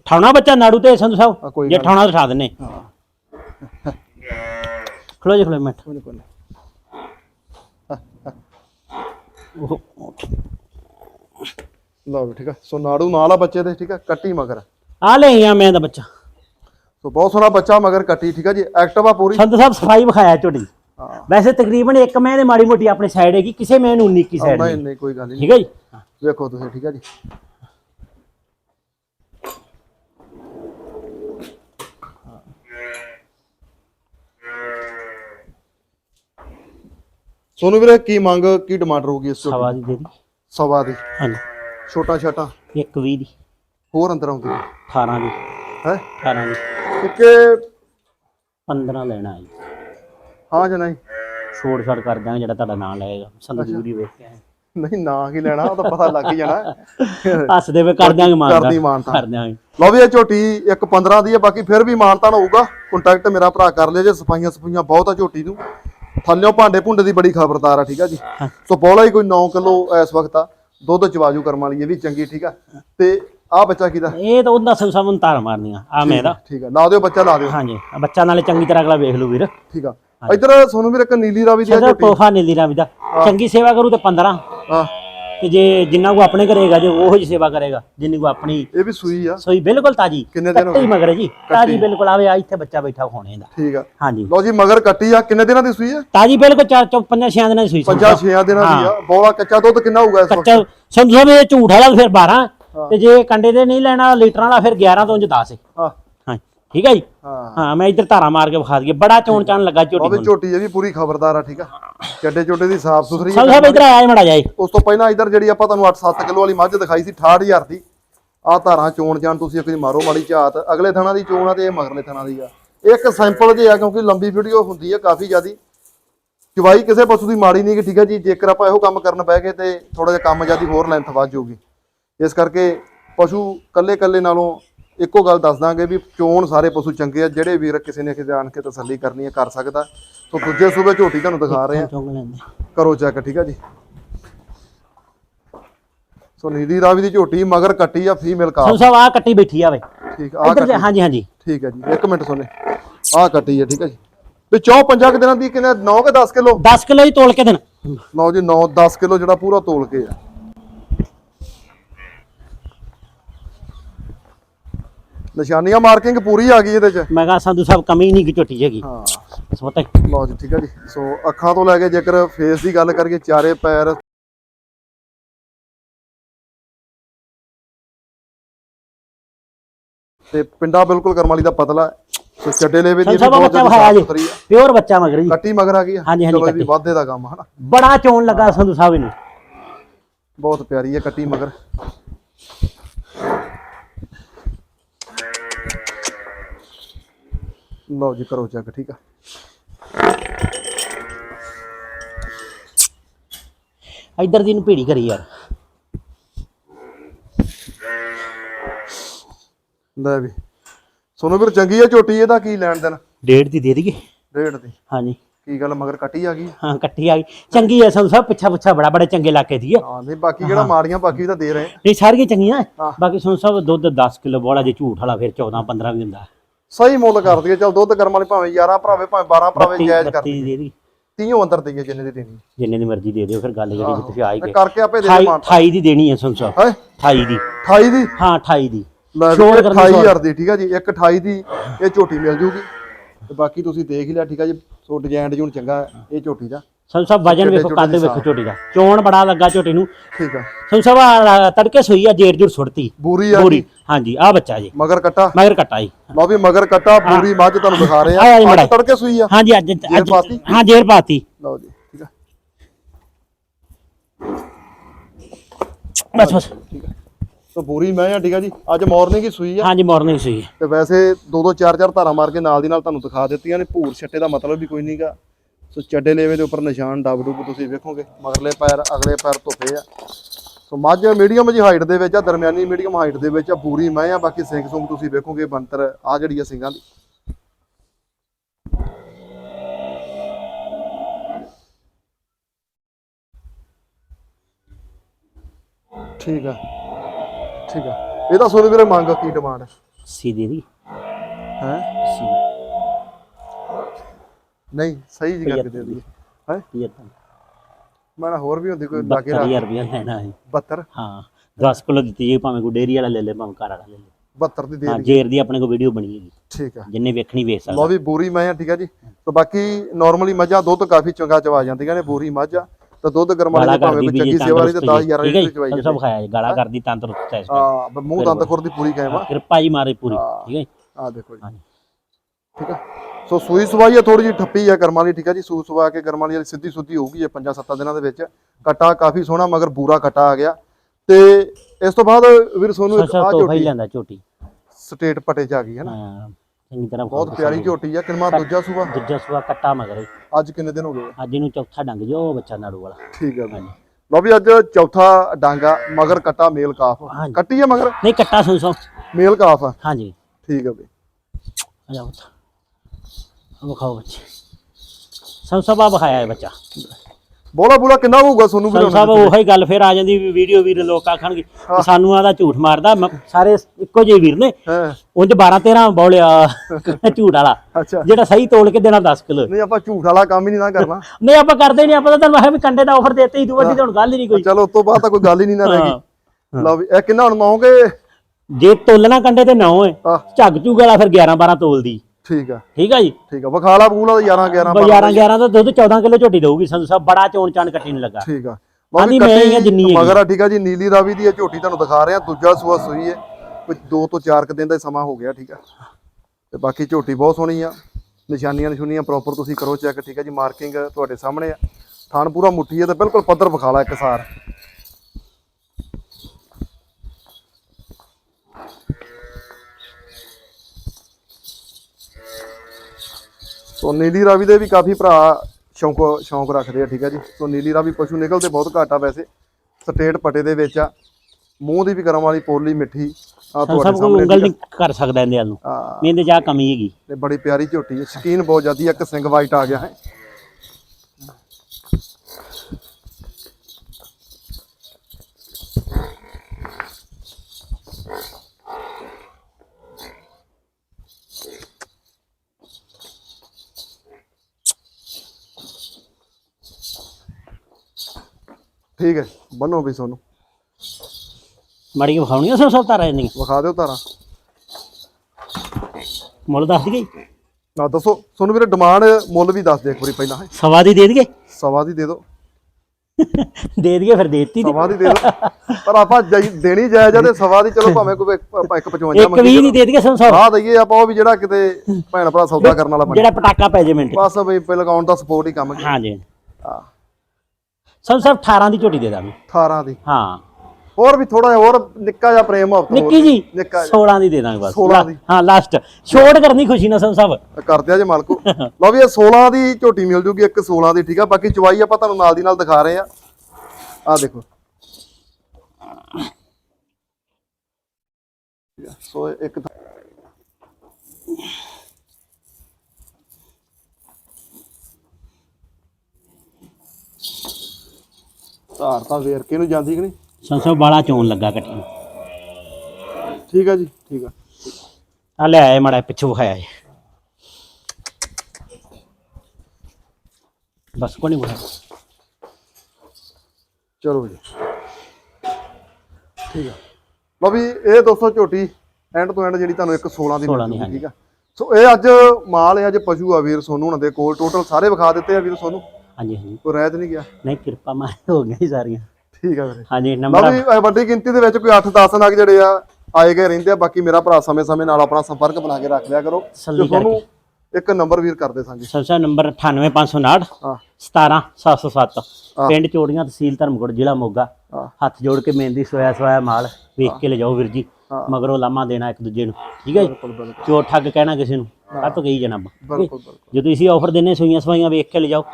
ਠਾਉਣਾ ਬੱਚਾ ਨਾੜੂ ਤੇ ਸੰਧੂ ਆ, ਸਾਹਿਬ ਕੋਈ ਜੇ ਗੱਲ ਠਾਉਣਾ ਦਿਖਾ ਦਿੰਨੇ। ਖਲੋ ਜੇ ਖਲੋ ਮਿੰਟ। ਕੋਈ ਨੀ, ਕੋਈ ਨੀ। ਉਹ ਲਓ ਵੀ ਠੀਕ ਆ। ਸੋ ਨਾੜੂ ਨਾਲ ਆ ਬੱਚੇ ਦੇ ਠੀਕ ਆ ਕੱਟੀ ਮਗਰ। ਆ ਲੈ ਆ ਮੈਂ ਦਾ ਬੱਚਾ। ਸੋ ਬਹੁਤ ਸੋਹਣਾ ਬੱਚਾ ਮਗਰ ਕੱਟੀ ਠੀਕ ਆ ਜੀ? ਐਕਟਿਵ ਪੂਰੀ ਸੰਧੂ ਸਾਹਿਬ ਸਫ਼ਾਈ ਵਿਖਾਇਆ ਝੋਟੀ ਹਾਂ। ਵੈਸੇ ਤਕਰੀਬਨ ਇੱਕ ਮੈਂ ਦੇ ਮਾੜੀ ਮੋਟੀ ਆਪਣੀ ਸਾਈਡ ਹੈਗੀ ਕਿਸੇ ਮੈਂ ਨੂੰ 19 ਕੀ ਸਾਈਡ ਨਹੀਂ ਨਹੀਂ ਕੋਈ ਗੱਲ ਨਹੀਂ। ਠੀਕ ਹੈ ਜੀ? ਵੇਖੋ ਤੁਸੀਂ ਠੀਕ ਆ ਜੀ? ਸੋਨੂੰ ਵੀਰੇ ਕੀ ਮੰਗ ਕੀ ਡਿਮਾਂਡ ਰਹੂਗੀ ਇਸ ਸਵਾ ਝੋਟੀ ਦੀ ਦੇ ਦੀ। ਸਵਾ ਦੀ। ਹਾਂਜੀ। ਛੋਟਾ ਛਾਟਾ? ਇੱਕ 20 ਦੀ। ਹੋਰ ਅੰਦਰ ਆਉਂਦੀ। 18 ਦੀ। ਹੈ? 18 ਦੀ। ਇੱਕ 15 ਲੈਣਾ ਹੈ। ਜੀ ਹਾਂ ਜਾਂ ਨਹੀਂ? ਛੋੜ ਛਾੜ ਕਰ ਦਾਂਗੇ ਜਿਹੜਾ ਤੁਹਾਡਾ ਨਾਮ ਲਏਗਾ। ਦੀ ਵੀਡੀਓ ਵੇਖ ਕੇ ਆਏ। ਨਹੀਂ ਨਾ ਕੀ ਲੈਣਾ ਉਹ ਤਾਂ ਪਤਾ ਲੱਗ ਹੀ ਜਾਣਾ। ਹੱਸਦੇ ਵੇ ਕਰ ਦਾਂਗੇ ਮਾਨਤਾ। ਕਰਦੀ ਮਾਨਤਾ। ਕਰ ਦਾਂਗੇ ਲਓ ਵੀ ਇਹ ਝੋਟੀ ਇੱਕ 15 ਦੀ ਹੈ ਬਾਕੀ ਫਿਰ ਵੀ ਮਾਨਤਾਨ ਹੋਊਗਾ। ਕੰਟੈਕਟ ਮੇਰਾ ਭਰਾ ਕਰ ਲਿਓ ਜੇ ਸਫਾਈਆਂ ਸਫਾਈਆਂ ਬਹੁਤ ਆ ਝੋਟੀ ਨੂੰ। ਥੱਲਿਓ ਭਾਂਡੇ ਭੁੰਡੇ ਦੀ ਬੜੀ ਖਬਰਦਾਰ ਆ ਠੀਕ ਆ ਜੀ। ਸੋ ਬੋਲਾ ਹੀ ਕੋਈ 9 ਕਿਲੋ ਇਸ ਵਕਤ ਆ। ਦੁੱਧ ਚਵਾਜੂ ਕਰਮ ਵਾਲੀ ਇਹ ਵੀ ਚੰਗੀ ਠੀਕ ਆ। ਤੇ ਆ ਬੱਚਾ ਕਿਹਦਾ? ਇਹ ਤਾਂ ਉਹਦਾ ਸੰਸਾ ਨੂੰ ਤਾਰ ਮਾਰਨੀਆਂ ਆ ਮੈਂ ਦਾ ਠੀਕ ਆ। ਲਾ ਦਿਓ ਬੱਚਾ ਲਾ ਦਿਓ। ਹਾਂਜੀ ਬੱਚਾ ਨਾਲੇ ਚੰਗੀ ਤਰ੍ਹਾਂ ਅਗਲਾ ਵੇਖ ਲੂ ਵੀਰ। ਠੀਕ ਆ। ਇੱਧਰ ਸੋਨੂੰ ਵੀਰ ਇੱਕ ਨੀਲੀ ਰਾਵੀ ਦੀ ਝੋਟੀ ਤੋਹਫਾ ਨੀਲੀ ਰਾਵੀ ਦਾ। ਚੰਗੀ ਸੇਵਾ ਕਰੂ ਤੇ 15 ਹਾਂ। ਤੇ ਜੇ ਜਿੰਨਾ ਕੋ ਆਪਣੇ ਕਰੇਗਾ ਜੇ ਉਹੋ ਜੀ ਸੇਵਾ ਕਰੇਗਾ ਜਿੰਨੀ ਕੋ ਆਪਣੀ ਇਹ ਵੀ ਸੂਈ ਆ। ਸੋਈ ਬਿਲਕੁਲ ਤਾਜੀ। ਕਿੰਨੇ ਦਿਨ ਹੋ ਕੱਟੀ ਮਗਰ ਜੀ। ਤਾਜੀ ਬਿਲਕੁਲ ਆਵੇ ਆ ਇੱਥੇ ਬੱਚਾ ਬੈਠਾ ਹੋਣੇ ਦਾ ਠੀਕ ਆ। ਹਾਂਜੀ। ਲਓ ਜੀ ਮਗਰ ਕੱਟੀ ਆ। ਕਿੰਨੇ ਦਿਨਾਂ ਦੀ ਸੂਈ ਆ? ਤਾਜੀ ਬਿਲਕੁਲ ਚਾਰ ਚੌ ਪੰਜਾਂ ਛਿਆਂ ਦਿਨਾਂ ਦੀ ਸੂਈ ਸੀ। ਪੰਜਾਂ ਛੇਆਂ ਦਿਨਾਂ ਦੀ ਆ। ਬੋਲਾ ਕੱਚਾ ਦੁੱਧ ਕਿੰਨਾ ਹੋਊਗਾ ਇਸ ਵਕਤ? ਕੱਚਾ ਸੰਧੂ ਸਾਹਿਬ ਇਹ ਝੂਠ ਵਾਲਾ ਫਿਰ 12 ਤੇ ਜੇ ਕੰਡੇ ਦੇ ਨਹੀਂ ਲੈਣਾ ਲੀਟਰਾਂ ਵਾਲਾ ਫਿਰ 11 ਤੋਂ 10 ਹੈ ਹਾਂ। ਹਾਂ ਠੀਕ ਹੈ ਜੀ? ਹਾਂ। ਹਾਂ ਮੈਂ ਇੱਧਰ ਧਾਰਾ ਮਾਰ ਕੇ ਵਿਖਾ ਦਈਏ। ਬੜਾ ਚੋਣ ਚਾਣ ਲੱਗਾ ਝੋਟੀ ਵੀ ਝੋਟੀ ਇਹ ਵੀ ਪੂਰੀ ਖਬਰਦਾਰ ਆ ਠੀਕ ਆ। ਚੱਡੇ ਚੋਡੇ ਦੀ ਸਾਫ਼ ਸੁਥਰੀ ਆ। ਸਾਹਿਬ ਇੱਧਰ ਆਇਆ ਮੜਾ ਜਾਏ ਉਸ ਤੋਂ ਪਹਿਲਾਂ ਇਧਰ ਜਿਹੜੀ ਆਪਾਂ ਤੁਹਾਨੂੰ 8-7 ਕਿਲੋ ਵਾਲੀ ਮੱਝ ਦਿਖਾਈ ਸੀ 68000 ਦੀ। ਆਹ ਧਾਰਾਂ ਚੋਣ ਜਾਣ ਤੁਸੀਂ ਇੱਕ ਦੀ ਮਾਰੋ ਮਾੜੀ ਝਾਤ। ਅਗਲੇ ਥਣਾ ਦੀ ਚੋਣ ਆ ਤੇ ਇਹ ਮਗਰਲੇ ਥਣਾ ਦੀ ਆ। ਇੱਕ ਸਿੰਪਲ ਜੇ ਆ ਕਿਉਂਕਿ ਲੰਬੀ ਵੀਡੀਓ ਹੁੰਦੀ ਆ ਕਾਫੀ ਜ਼ਿਆਦੀ। ਚਵਾਈ ਕਿਸੇ ਪਸ਼ੂ ਦੀ ਮਾੜੀ ਨਹੀਂ ਕਿ ਠੀਕ ਹੈ ਜੀ? ਜੇਕਰ ਆਪਾਂ ਇਹੋ ਕੰਮ ਕਰਨ ਬਹਿ ਗਏ ਤੇ ਥੋੜਾ ਜਿਹਾ ਕੰਮ ਜਿਆਦੀ ਹੋਰ ਲੈਂਥ ਵੱਧ ਜਾਊਗੀ। ਇਸ ਕਰਕੇ ਪਸ਼ੂ ਕੱਲੇ ਕੱਲੇ ਨਾਲੋਂ ਇੱਕੋ ਗੱਲ ਦੱਸ ਦਾਂਗੇ ਵੀ ਚੋਣ ਸਾਰੇ ਪਸ਼ੂ ਚੰਗੇ ਆ ਜਿਹੜੇ ਵੀਰ ਕਿਸੇ ਨੇ ਕਿਤੇ ਆਣ ਕੇ ਤਸੱਲੀ ਕਰਨੀ ਆ ਕਰ ਸਕਦਾ। ਸੋ ਦੂਜੇ ਸੂਬੇ ਝੋਟੀ ਤੁਹਾਨੂੰ ਦਿਖਾ ਰਹੇ ਆ। ਕਰੋ ਚੈੱਕ ਠੀਕ ਆ ਜੀ। ਸੋ ਨੀਲੀ ਰਾਵੀ ਦੀ ਝੋਟੀ ਮਗਰ ਕੱਟੀ ਆ ਫੀਮੇਲ ਕਾ ਸੰਧੂ ਸਾਹਿਬ ਆ ਕੱਟੀ ਬੈਠੀ ਆਵੇ ਠੀਕ ਆ ਕੱਟੀ। ਹਾਂਜੀ ਹਾਂਜੀ। ਠੀਕ ਹੈ ਜੀ ਇੱਕ ਮਿੰਟ ਸੁਣੇ ਆ ਕੱਟੀ ਆ ਠੀਕ ਹੈ ਜੀ। ਵੀ ਚੌ ਪੰਜਾਂ ਕੁ ਦਿਨਾਂ ਦੀ ਕਿੰਨੇ 9 ਕਿ 10 ਕਿਲੋ? 10 ਕਿਲੋ ਹੀ ਤੋਲ ਕੇ ਦੇਣਾ। ਲਓ ਜੀ 9 10 ਕਿਲੋ ਜਿਹੜਾ ਪੂਰਾ ਤੋਲ ਕੇ ਆ। ਨਿਸ਼ਾਨੀਆਂ ਮਾਰਕਿੰਗ ਪੂਰੀ ਆ ਗਈ ਇਹਦੇ ਚ। ਮੈਂ ਕਹਾ ਸੰਧੂ ਸਾਹਿਬ ਕਮੀ ਨਹੀਂ ਕਿ ਝੋਟੀ ਹੈਗੀ। ਹਾਂ। ਸੋਤੇ ਲਓ ਜੀ ਠੀਕ ਹੈ ਜੀ। ਸੋ ਅੱਖਾਂ ਤੋਂ ਲੈ ਕੇ ਜੇਕਰ ਫੇਸ ਦੀ ਗੱਲ ਕਰੀਏ ਚਾਰੇ ਪੈਰ ਤੇ ਪਿੰਡਾ ਬਿਲਕੁਲ ਕਰਮ ਵਾਲੀ ਦਾ ਪਤਲਾ ਹੈ। ਸੋ ਚੱਡੇ ਲੇਵੇ ਦੀ ਬਹੁਤ ਜ਼ਿਆਦਾ ਸੁਥਰੀ ਪਿਓਰ ਬੱਚਾ ਮਗਰ ਜੀ। ਕੱਟੀ ਮਗਰ ਆ ਗਈ ਹਾਂਜੀ, ਹਾਂਜੀ, ਕੱਟੀ। ਵਾਧੇ ਦਾ ਕੰਮ ਹਨਾ ਬੜਾ ਚੋਣ ਲੱਗਾ ਸੰਧੂ ਸਾਹਿਬ ਇਹਨੂੰ। ਬਹੁਤ ਪਿਆਰੀ ਹੈ ਕੱਟੀ ਮਗਰ। ਲਓ ਜੀ ਕਰੋ ਚੈੱਕ ਠੀਕ ਆ। ਇੱਧਰ ਦੀ ਨੂੰ ਭੇੜੀ ਕਰੀ ਯਾਰ। ਲੈ ਵੀ। ਸੋਨੂੰ ਵੀਰ ਚੰਗੀ ਹੈ ਝੋਟੀ ਇਹਦਾ ਕੀ ਲੈਣ ਦੇਣ? ਡੇਢ ਦੀ ਦੇ ਦਈਏ। ਰੇਟ ਦੀ। ਹਾਂਜੀ। ਕੀ ਗੱਲ ਮਗਰ ਕੱਟੀ ਆ ਗਈ? ਹਾਂ ਕੱਟੀ ਆ ਗਈ। ਚੰਗੀ ਹੈ ਸੰਧੂ ਸਾਹਿਬ ਪਿੱਛਾ ਪੁੱਛਾ ਬੜਾ ਬੜੇ ਚੰਗੇ ਇਲਾਕੇ ਦੀ ਹੈ ਹਾਂ ਨਹੀਂ ਬਾਕੀ ਜਿਹੜਾ ਮਾੜੀਆਂ ਬਾਕੀ ਵੀ ਤਾਂ ਦੇ ਰਹੇ। ਆ। ਨਹੀਂ ਸਾਰੀਆਂ ਚੰਗੀਆਂ। ਹਾਂ। ਬਾਕੀ ਸੰਧੂ ਸਾਹਿਬ ਦੁੱਧ 10 ਕਿਲੋ ਬੋਲਾ ਜੇ ਝੂਠ ਵਾਲਾ ਫਿਰ 14 15 ਵੀ ਹੁੰਦਾ। ਸਹੀ ਮੁੱਲ ਕਰ ਦਈਏ ਚਲ ਦੁੱਧ ਕਰਮ ਵਾਲੇ ਭਾਵੇਂ 11 ਭਰਾਵੇ ਭਾਵੇਂ 12 ਭਰਾਵੇ 32 ਜਾਇਜ਼ ਕਰ 32 ਦੀ ਦੇ। ਦੀ ਤੀਓ ਅੰਦਰ ਦਈਏ ਜਿੰਨੇ ਦੀ ਦੇਣੀ। ਜਿੰਨੇ ਦੀ ਮਰਜ਼ੀ ਦੇ ਦਿਓ ਫਿਰ ਗੱਲ ਜਿਹੜੀ ਵੀ ਤੁਸੀਂ ਆ ਹੀ ਤੇ ਗਏ ਕਰਕੇ ਆਪੇ ਦੇ 28 ਦੇ ਮਾਨ 28 ਦੀ ਦੇਣੀ ਹੈ ਹੈ? 28 ਦੀ। 28 ਦੀ? ਹਾਂ 28 ਦੀ। ਕਰਨੀ 28000 ਦੀ ਠੀਕ ਆ ਜੀ? ਇੱਕ 28 ਦੀ ਇਹ ਝੋਟੀ ਮਿਲ ਜੂਗੀ। ਤੇ ਬਾਕੀ ਤੁਸੀਂ ਦੇਖ ਹੀ ਲਿਆ ਠੀਕ ਆ ਜੀ? ਸੋ ਡਿਜ਼ਾਈਨ ਜੂਨ ਚੰਗਾ ਇਹ ਝੋਟੀ ਦਾ। ਸੰਧੂ ਸਾਹਿਬ ਵਜਨ ਵੇਖੋ ਕੱਦ ਵੇਖੋ ਝੋਟੀ ਦਾ। ਚੋਣ ਬੜਾ ਲੱਗਾ ਝੋਟੀ ਨੂੰ। ਠੀਕ ਆ। ਸੰਧੂ ਸਾਹਿਬ ਆਹ ਤੜਕੇ ਸੋਈ ਆ ਜੇਰ ਜੁਰ ਸੁੱਟਤੀ। ਬੂਰੀ ਆ ਪੂਰੀ ਹਾਂਜੀ ਆ ਬੱਚਾ ਜੀ। ਮਗਰ ਕੱਟਾ। ਮਗਰ ਕੱਟਾ ਜੀ। ਲਓ ਵੀ ਮਗਰ ਕੱਟਾ ਬੂਰੀ ਮੱਝ ਤੁਹਾਨੂੰ ਦਿਖਾ ਰਹੇ ਆਇਆ ਜੀ ਆ ਮੜਾ। ਅੱਜ ਤੜਕੇ ਸੂਈ ਆ। ਹਾਂਜੀ ਅੱਜ ਅੱਜ ਪਾਤੀ? ਹਾਂ ਜੇਰ ਪਾਤੀ। ਲਓ ਜੀ ਠੀਕ ਆ। ਬਸ ਬਸ। ਠੀਕ ਆ। ਸੋ ਬੂਰੀ ਮੈਂ ਆ ਠੀਕ ਆ ਜੀ। ਅੱਜ ਮਾਰਨਿੰਗ ਹੀ ਸੂਈ ਆ। ਹਾਂਜੀ ਮਾਰਨਿੰਗ ਸੋਈ। ਤੇ ਵੈਸੇ ਦੋ ਦੋ ਚਾਰ ਚਾਰ ਧਾਰਾਂ ਮਾਰ ਕੇ ਨਾਲ ਦੀ ਨਾਲ ਤੁਹਾਨੂੰ ਦਿਖਾ ਦਿੱਤੀਆਂ ਨੇ। ਭੂਰ ਛੱਟੇ ਦਾ ਮਤਲਬ ਵੀ ਕੋਈ ਨਹੀਂਗਾ ਸੋ ਚੱਡੇ ਲੇਵੇ ਦੇ ਉੱਪਰ ਨਿਸ਼ਾਨ ਡੱਬ ਡੁੱਬ ਤੁਸੀਂ ਵੇਖੋਗੇ। ਮਗਰਲੇ ਪੈਰ ਅਗਲੇ ਪੈਰ ਧੁੱਪੇ ਆ। ਸੋ ਮੱਝ ਮੀਡੀਅਮ ਜੀ ਹਾਈਟ ਦੇ ਵਿੱਚ ਆ ਦਰਮਿਆਨੀ ਮੀਡੀਅਮ ਹਾਈਟ ਦੇ ਵਿੱਚ ਆ ਪੂਰੀ ਮੈਂ ਆ ਬਾਕੀ ਸਿੰਘ ਸੁੰਗ ਤੁਸੀਂ ਵੇਖੋਗੇ ਬੰਤਰ ਆ ਜਿਹੜੀ ਆ ਸਿੰਘਾਂ ਦੀ। ਠੀਕ ਆ ਠੀਕ ਆ। ਇਹਦਾ ਸੋਨੂੰ ਵੀਰੇ ਮੰਗ ਕੀ ਡਿਮਾਂਡ ਸੀ ਦੇ। ਹੈ? ਨਹੀਂ ਸਹੀ ਜੀ ਕਰਕੇ ਦੇ ਦਈਏ ਹੈ? 75 ਮੈਂ ਨਾ ਹੋਰ ਵੀ ਹੁੰਦੀ ਕੋਈ ਰੱਖ 72000 ਰੁਪਇਆ ਲੈਣਾ ਹੈ 72 ਹਾਂ 10 ਕਿਲੋ ਦਿੱਤੀ ਜੀ ਭਾਵੇਂ ਕੋਈ ਡੇਰੀ ਵਾਲਾ ਲੈ ਲੈ ਭਾਵੇਂ ਘਰ ਵਾਲਾ ਲੈ ਲੈ। 72 ਦੀ ਦੇ ਹਾਂ ਜੇਰ ਦੀ ਆਪਣੇ ਕੋਲ ਵੀਡੀਓ ਬਣੀ ਹੈਗੀ। ਠੀਕ ਆ। ਜਿੰਨੇ ਵੇਖਣੀ ਵੇਖ ਸਕਦਾ। ਲੋ ਵੀ ਬੂਰੀ ਮੈਂ ਆ ਠੀਕ ਆ ਜੀ। ਤੇ ਬਾਕੀ ਨਾਰਮਲੀ ਮੱਝਾਂ ਦੁੱਧ ਕਾਫੀ ਚੰਗਾ ਚਵਾ ਜਾਂਦੀਆਂ ਨੇ ਬੂਰੀ ਮੱਝ ਤੇ ਦੁੱਧ ਗਰਮਾਲੀ ਗਾਲਾ ਦੇ ਭਾਵੇਂ ਕੋਈ ਚੰਗੀ ਸੇਵਾ ਵਾਲੀ ਤੇ 10 11 ਠੀਕ ਲੀਟਰ ਹੈ। ਚਵਾਈ ਸਭ ਖਾਇਆ ਜੀ ਗਾਲਾ ਕਰਦੀ ਤੰਦਰੁਸਤ ਹੈ ਇਸ ਬ- ਮੂੰਹ ਦੰਦ ਖੁਰ ਦੀ ਪੂਰੀ ਕਾਇਮ ਆ। ਕਿਰਪਾ ਜੀ ਮਾਰੇ ਪੂਰੀ ਹਾਂ। ਠੀਕ ਹੈ? ਆ ਦੇਖੋ ਜੀ। ਠੀਕ ਆ। ਸੋ ਸੂਈ ਸਵਾਈ ਆ ਥੋੜੀ ਜਿਹੀ ਠੱਪੀ ਆ ਕਰਮਾਂ ਠੀਕ ਆ ਜੀ? ਸੂ ਸਵਾ ਕੇ ਕਰਮਾਂ ਵਾਲੀ ਸਿੱਧੀ ਸੁੱਧੀ ਹੋਊਗੀ ਇਹ ਪੰਜਾਂ ਸੱਤਾਂ ਦਿਨਾਂ ਦੇ ਵਿੱਚ। ਕਟਾ ਕਾਫੀ ਸੋਹਣਾ ਮਗਰ ਬੂਰਾ ਕਟਾ ਆ ਗਿਆ। ਤੇ ਇਸ ਤੋਂ ਬਾਅਦ ਵੀਰ ਸੋਨੂੰ ਇੱਕ ਆ ਝੋਟੀ ਲੈਂਦਾ ਝੋਟੀ। ਸਟੇਟ ਪਟੇ ਚ ਆ ਗਈ ਹੈ ਨਾ? ਹਾਂ ਚੰਗੀ ਤਰ੍ਹਾਂ ਬਹੁਤ ਪਿਆਰੀ ਝੋਟੀ ਆ। ਕਿੰਨਾ ਦੂਜਾ ਸੂਆ? ਦੂਜਾ ਸੁਆ ਕੱਟਾ ਮਗਰ ਜੀ। ਅੱਜ ਕਿੰਨੇ ਦਿਨ ਹੋ ਗਏ? ਅੱਜ ਇਹਨੂੰ ਚੌਥਾ ਡੰਗ ਜੋ ਬੱਚਾ ਨਾੜੂ ਵਾਲਾ। ਠੀਕ ਆ ਬਈ ਲਓ ਵੀ ਅੱਜ ਚੌਥਾ ਡਾਂਗਾ ਮਗਰ ਕੱਟਾ ਮੇਲ ਕਾਫ। ਕੱਟੀ ਆ ਮਗਰ? ਨਹੀਂ ਕੱਟਾ ਸੁਣ ਸੋ। ਮੇਲ ਕਾਫ ਹਾਂਜੀ। ਠੀਕ ਆ ਬਈ। ਆ ਜਾਓ ਉਹ ਖਾਓ ਬੱਚੇ। ਸਭ ਸਭ ਆ ਬਖਾਇਆ ਹੈ ਬੱਚਾ। ਬੋਲਾ ਬੋਲਾ ਕਿੰਨਾ ਹੋਊਗਾ ਸੋਨੂੰ ਵੀਰ ਸਭ ਉਹੀ ਗੱਲ ਫਿਰ ਆ ਜਾਂਦੀ ਵੀ ਵੀਡੀਓ ਵੀਰ ਲੋਕ ਆਖਣਗੇ ਸਾਨੂੰ ਆਦਾ ਝੂਠ ਮਾਰਦਾ ਮ- ਸਾਰੇ ਇੱਕੋ ਜਿਹੇ ਵੀਰ ਨੇ। ਹਾਂ। ਉਂਝ 12 13 ਬੋਲਿਆ ਝੂਠ ਵਾਲਾ। ਅੱਛਾ। ਜਿਹੜਾ ਸਹੀ ਤੋਲ ਕੇ ਦੇਣਾ 10 ਕਿਲੋ। ਨਹੀਂ ਆਪਾਂ ਝੂਠ ਵਾਲਾ ਕੰਮ ਹੀ ਨਹੀਂ ਨਾ ਕਰਨਾ। ਨਹੀਂ ਆਪਾਂ ਕਰਦੇ ਨਹੀਂ ਆਪਾਂ ਤਾਂ ਤੁਹਾਨੂੰ ਮੈਂ ਵੀ ਕੰਡੇ ਦਾ ਆਫਰ ਦਿੱਤੇ ਹੀ ਤੂੰ ਵੱਡੀ ਤਾਂ ਹੁਣ ਗੱਲ ਹੀ ਨਹੀਂ ਕੋਈ। ਚਲੋ ਉਸ ਤੋਂ ਬਾਅਦ ਤਾਂ ਕੋਈ ਗੱਲ ਹੀ ਨਹੀਂ ਨਾ ਰਹਿ ਗਈ। ਲਓ ਵੀ ਇਹ ਕਿੰਨਾ ਹੁਣ ਜੇ ਤੋਲਣਾ ਕੰਡੇ ਤੇ 9 ਹੈ। ਝੱਗ ਝੂਗ ਵਾਲਾ ਫਿਰ 11 12 ਤੋਲਦੀ। ਠੀਕ ਆ। ਠੀਕ ਆ ਜੀ? ਠੀਕ ਆ। ਬਖਾਲਾ ਬੂਲਾ ਦਾ 11 11 11 11 ਦਾ ਦੁੱਧ 14 ਕਿਲੋ ਝੋਟੀ ਦਊਗੀ ਸੰਧੂ ਸਾਹਿਬ। ਬੜਾ ਚੋਣ ਚਾਣ ਕੱਟੀ ਨੂੰ ਲੱਗਾ। ਠੀਕ ਆ। ਆਂਦੀ ਮੈਂ ਹੀ ਆ ਜਿੰਨੀ ਹੈਗੀ। ਮਗਰ ਠੀਕ ਆ ਜੀ ਨੀਲੀ ਰਾਵੀ ਦੀ ਇਹ ਝੋਟੀ ਤੁਹਾਨੂੰ ਦਿਖਾ ਰਹੇ। ਦੂਜਾ ਸੂਆ ਸੂਈ ਹੈ ਕੋਈ 2 ਤੋਂ 4 ਕ ਦਿਨ ਦਾ ਹੀ ਸਮਾਂ ਹੋ ਗਿਆ ਠੀਕ ਆ। ਤੇ ਬਾਕੀ ਝੋਟੀ ਬਹੁਤ ਸੋਹਣੀ ਆ। ਨਿਸ਼ਾਨੀਆਂ ਨਿਸ਼ੂਨੀਆਂ ਪ੍ਰੋਪਰ ਤੁਸੀਂ ਕਰੋ ਚੈੱਕ ਠੀਕ ਆ ਜੀ ਮਾਰਕਿੰਗ ਤੁਹਾਡੇ ਸਾਹਮਣੇ ਆ। ਥਾਣ ਪੂਰਾ ਮੁੱਠੀ ਹੈ ਤੇ ਬਿਲਕੁਲ ਪੱਧਰ ਵਿਖਾਲਾ ਇੱਕ ਸੋ ਨੀਲੀ ਰਾਵੀ ਦੇ ਵੀ ਕਾਫੀ ਭਰਾ ਸ਼ੌਂਕ ਸ਼ੌਂਕ ਰੱਖਦੇ ਆ ਠੀਕ ਆ ਜੀ? ਸੋ ਨੀਲੀ ਰਾਵੀ ਪਸ਼ੂ ਨਿਕਲਦੇ ਬਹੁਤ ਘੱਟ ਆ ਵੈਸੇ ਸਟੇਟ ਪਟੇ ਦੇ ਵਿੱਚ ਆ। ਮੂੰਹ ਦੀ ਵੀ ਕਰਮ ਵਾਲੀ ਪੋਲੀ ਮਿੱਠੀ ਆ ਕੋਈ ਸਾਹਮਣੇ ਉਂਗਲ ਨਹੀਂ ਕਰ ਸਕਦਾ ਇਹਦੇ ਵੱਲ ਨੂੰ। ਆ ਇਹਦੇ ਜਾ ਕਮੀ ਹੈਗੀ। ਤੇ ਬੜੀ ਪਿਆਰੀ ਝੋਟੀ ਹੈ ਸ਼ਕੀਨ ਬਹੁਤ ਜ਼ਿਆਦੀ ਆ, ਇੱਕ ਸਿੰਘ ਵਾਈਟ ਆ ਗਿਆ ਹੈ। ਠੀਕ ਹੈ ਬੰਨੋ ਵੀ ਸੋਨੂੰ। ਮਾੜੀ ਵਿਖਾਉਣੀਆਂ ਸਭ ਸਭ ਤਾਰਾ ਜਾਂਦੀਆਂ ਵਿਖਾ ਦਿਓ ਤਾਰਾ। ਮੁੱਲ ਦੱਸ ਦਈਏ? ਨਾ ਦੱਸੋ ਸੋਨੂੰ ਵੀਰੇ ਡਿਮਾਂਡ ਮੁੱਲ ਵੀ ਦੱਸ ਦੇ ਇੱਕ ਵਾਰੀ ਪਹਿਲਾਂ। ਸਵਾ ਦੀ ਦੇ ਦਈਏ? ਸਵਾ ਦੀ ਦੇ ਦਿਓ। ਦੇ ਦਈਏ ਫਿਰ ਦੇਤੀ ਦੀ। ਸਵਾ ਦੀ ਦੇ ਦਿਓ। ਪਰ ਆਪਾਂ ਜਾਈ- ਦੇਣੀ ਜਾਇਜ਼ ਆ ਤੇ ਸਵਾ ਦੀ ਚਲੋ ਭਾਵੇਂ ਕੋਈ ਇੱਕ- ਆਪਾਂ ਇੱਕ 55 ਇੱਕ ਵੀ ਨਹੀਂ ਦੇ ਦਈਏ ਸੰਧੂ ਸਾਹਿਬ ਆ ਦਈਏ ਆਪਾਂ ਉਹ ਵੀ ਜਿਹੜਾ ਕਿਤੇ ਭੈਣ ਭਰਾ ਸੌਦਾ ਕਰਨ ਵਾਲਾ ਬਣੇ। ਜਿਹੜਾ ਪਟਾਕਾ ਪੈ ਜੇ ਮਿੰਟ ਬਸ ਬਈ ਪੇ ਲਗਾਉਣ ਦਾ ਸਪੋਰਟ ਹੀ ਕੰਮ ਹਾਂਜੀ। ਆ ਸੰਧੂ ਸਾਹਿਬ 18 ਦੀ ਝੋਟੀ ਦੇ ਦਾਂਗੇ। 18 ਦੀ। ਹਾਂ। ਹੋਰ ਵੀ ਥੋੜਾ ਜਿਹਾ ਹੋਰ ਨਿੱਕਾ ਜਿਹਾ ਪ੍ਰੇਮ ਹਫਤਾ ਨਿੱਕੀ ਜੀ ਨਿੱਕਾ 16 ਦੀ ਦੇ ਦਾਂਗੇ ਬਸ। 16 ਦੀ। ਹਾਂ ਲਾਸਟ ਛੋਟ ਕਰਨੀ ਖੁਸ਼ੀ ਨਾਲ ਸਾਹਿਬ ਜਿਹਾ ਕਰਦੇ ਆ ਜੇ ਮਾਲਕੋ। ਲਓ ਵੀ ਇਹ 16 ਦੀ ਝੋਟੀ ਮਿਲ ਜੂਗੀ ਇੱਕ 16 ਦੀ ਠੀਕ ਆ? ਬਾਕੀ ਚਵਾਈ ਆਪਾਂ ਤੁਹਾਨੂੰ ਨਾਲ ਦੀ ਨਾਲ ਦਿਖਾ ਰਹੇ ਆ। ਆ ਦੇਖੋ। ਸੋ ਇੱਕ ਧਾਰ ਤਾਂ ਵੇਰਕੇ ਨੂੰ ਜਾਂਦੀ ਕਿ ਨਹੀਂ? ਸਾਹਿਬ ਬਾਲਾ ਚੋਣ ਲੱਗਾ ਕੱਟੀ ਠੀਕ ਆ ਜੀ ਠੀਕ ਆ। ਆ ਲੈ ਆਏ ਮੜਾ ਪਿੱਛੋਂ ਵਿਖਾਇਆ ਏ ਬਸ ਨਹੀਂ ਵਿਖਾਇਆ ਚਲੋ ਜੀ। ਠੀਕ ਆ। ਲਓ ਵੀ ਇਹ ਦੋਸਤੋ ਝੋਟੀ ਐਂਡ ਤੋਂ ਐਂਡ ਜਿਹੜੀ ਤੁਹਾਨੂੰ ਇੱਕ 16 ਦੀ 16 ਦੀ, ਮਿਲੂਗੀ ਠੀਕ ਆ। ਸੋ ਇਹ ਅੱਜ ਮਾਲ ਹੈ ਅੱਜ ਪਸ਼ੂ ਆ ਵੀਰ ਸੋਨੂੰ ਹੁਣਾਂ ਦੇ ਕੋਲ। ਟੋਟਲ ਸਾਰੇ ਵਿਖਾ ਦਿੱਤੇ ਆ ਵੀਰ ਸੋਨੂੰ। ਹਾਂਜੀ ਹਾਂਜੀ। ਕੋਈ ਰਹਿਤ ਨਹੀਂ ਗਿਆ? ਨਹੀਂ ਕਿਰਪਾ ਮਾਰ ਹੋ ਗਈ ਸਾਰੀਆਂ। ਠੀਕ ਆ ਵੀਰੇ। ਹਾਂਜੀ ਨੰਬਰ ਇਹ ਵੱਡੀ ਗਿਣਤੀ ਦੇ ਵਿੱਚ ਕੋਈ 8-10 ਨਗ ਜਿਹੜੇ ਆ ਆਏ ਗਏ ਰਹਿੰਦੇ ਆ ਬਾਕੀ ਮੇਰਾ ਭਰਾ ਸਮੇਂ-ਸਮੇਂ ਨਾਲ ਆਪਣਾ ਸੰਪਰਕ ਬਣਾ ਕੇ ਰੱਖ ਲਿਆ ਕਰੋ। ਤੇ ਸੱਲੀ ਤੁਹਾਨੂੰ ਇੱਕ ਨੰਬਰ ਵੀਰ ਕਰਦੇ ਸਾਂਗੇ। ਸੰਸਾ ਨੰਬਰ 98559 ਹਾਂ। 17707 ਪਿੰਡ ਚੋੜੀਆਂ ਤਹਿਸੀਲ ਧਰਮਕੋਟ ਜ਼ਿਲ੍ਹਾ ਮੋਗਾ। ਹਾਂ। ਹੱਥ ਜੋੜ ਕੇ ਮਹਿੰਦੀ ਸੋਇਆ ਸੋਇਆ ਮਾਲ ਵੇਖ ਕੇ ਲਿਜਾਓ ਵੀਰ ਜੀ। ਹਾਂ। ਮਗਰੋਂ ਲਾਮਾ ਦੇਣਾ ਇੱਕ ਦੂਜੇ ਨੂੰ। ਠੀਕ ਹੈ ਜੀ? ਬਿਲਕੁਲ ਬਿਲਕੁਲ। ਚੋਰ ਠੱਗ ਕਹਿਣਾ ਕਿਸੇ ਨੂੰ। ਆ ਤੋਂ ਕਹੀ ਜਨਾਬ। ਬਿਲਕੁਲ ਬਿਲਕੁਲ। ਜੇ ਤੁਸੀਂ ਆਫਰ ਦਿੰਨੇ ਸੂਈਆਂ ਸਵਾਈਆਂ ਵੇਖ ਕੇ ਲੈ ਜਾਓ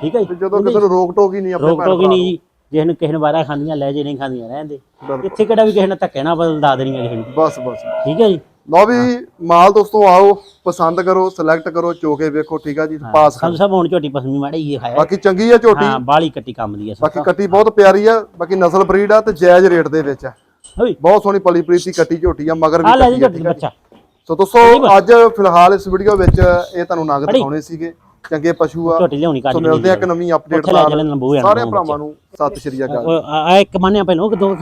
ਠੀਕ ਹੈ ਜੀ? ਜਦੋਂ ਕਿਸੇ ਨੂੰ ਰੋਕ ਟੋਕ ਹੀ ਨਹੀਂ ਆਪਣੇ ਰੋਕ ਟੋਕ ਹੀ ਨਹੀਂ ਜੀ। ਜੇ ਇਹਨੂੰ ਕਿਸੇ ਨੇ ਵਾਰਾ ਖਾਂਦੀਆਂ ਲੈ ਜੇ ਨਹੀਂ ਖਾਂਦੀਆਂ ਰਹਿਣ ਦੇ। ਇੱਥੇ ਕਿਹੜਾ ਵੀ ਕਿਸੇ ਨੇ ਧੱਕੇ ਨਾਲ ਬਦਲਾ ਦੇਣੀਆਂ ਕਿਸੇ ਨੂੰ। ਬਸ ਬਸ। ਠੀਕ ਹੈ ਜੀ? ਲਓ ਵੀ ਮਾਲ ਦੋਸਤੋ ਆਓ ਪਸੰਦ ਕਰੋ ਸਿਲੈਕਟ ਕਰੋ ਚੋਕੇ ਵੇਖੋ ਠੀਕ ਆ ਜੀ? ਪਾਸ ਸਾਨੂੰ ਸਭ ਹੁਣ ਝੋਟੀ ਪਸੰਦ ਮਾੜੀ ਹੀ। ਖਾਇਆ ਬਾਕੀ ਚੰਗੀ ਆ ਝੋਟੀ? ਹਾਂ ਬਾਲੀ ਕੱਟੀ ਕੰਮ ਦੀ ਹੈ ਬਾਕੀ ਕੱਟੀ ਬਹੁਤ ਪਿਆਰੀ ਆ ਬਾਕੀ ਨਸਲ ਬਰੀਡ ਆ ਤੇ ਜਾਇਜ਼ ਰੇਟ ਦੇ ਵਿੱਚ ਆ। ਬਹੁਤ ਸੋਹਣੀ ਪਲੀ ਪ੍ਰੀਤੀ ਕੱਟੀ ਝੋਟੀ ਆ ਮਗਰ ਆ ਵੀ ਲੈ ਕੱਟੀ ਆ ਆ ਸੋ ਦੋਸਤੋ ਅੱਜ ਫਿਲਹਾਲ ਇਸ ਵੀਡੀਓ ਵਿੱਚ ਇਹ ਤੁਹਾਨੂੰ ਨਗ ਦਿਖਾਉਣੇ ਸੀਗੇ। ਚੰਗੇ ਪਸ਼ੂ ਆ ਝੋਟੀ ਲਿਆਉਣੀ ਕੱਢ ਸੋ ਮਿਲਦੇ ਆ ਇੱਕ ਨਵੀਂ ਅਪਡੇਟ ਉੱਥੇ ਲੈ ਨਾਲ। ਚੱਲਣ ਲੰਬੂ ਸਾਰੇ ਭਰਾਵਾਂ ਨੂੰ ਸਤਿ ਸ਼੍ਰੀ ਅਕਾਲ। ਆ ਇੱਕ ਮੰਨਿਆ ਪਹਿਲਾਂ ਕਿ ਦੋ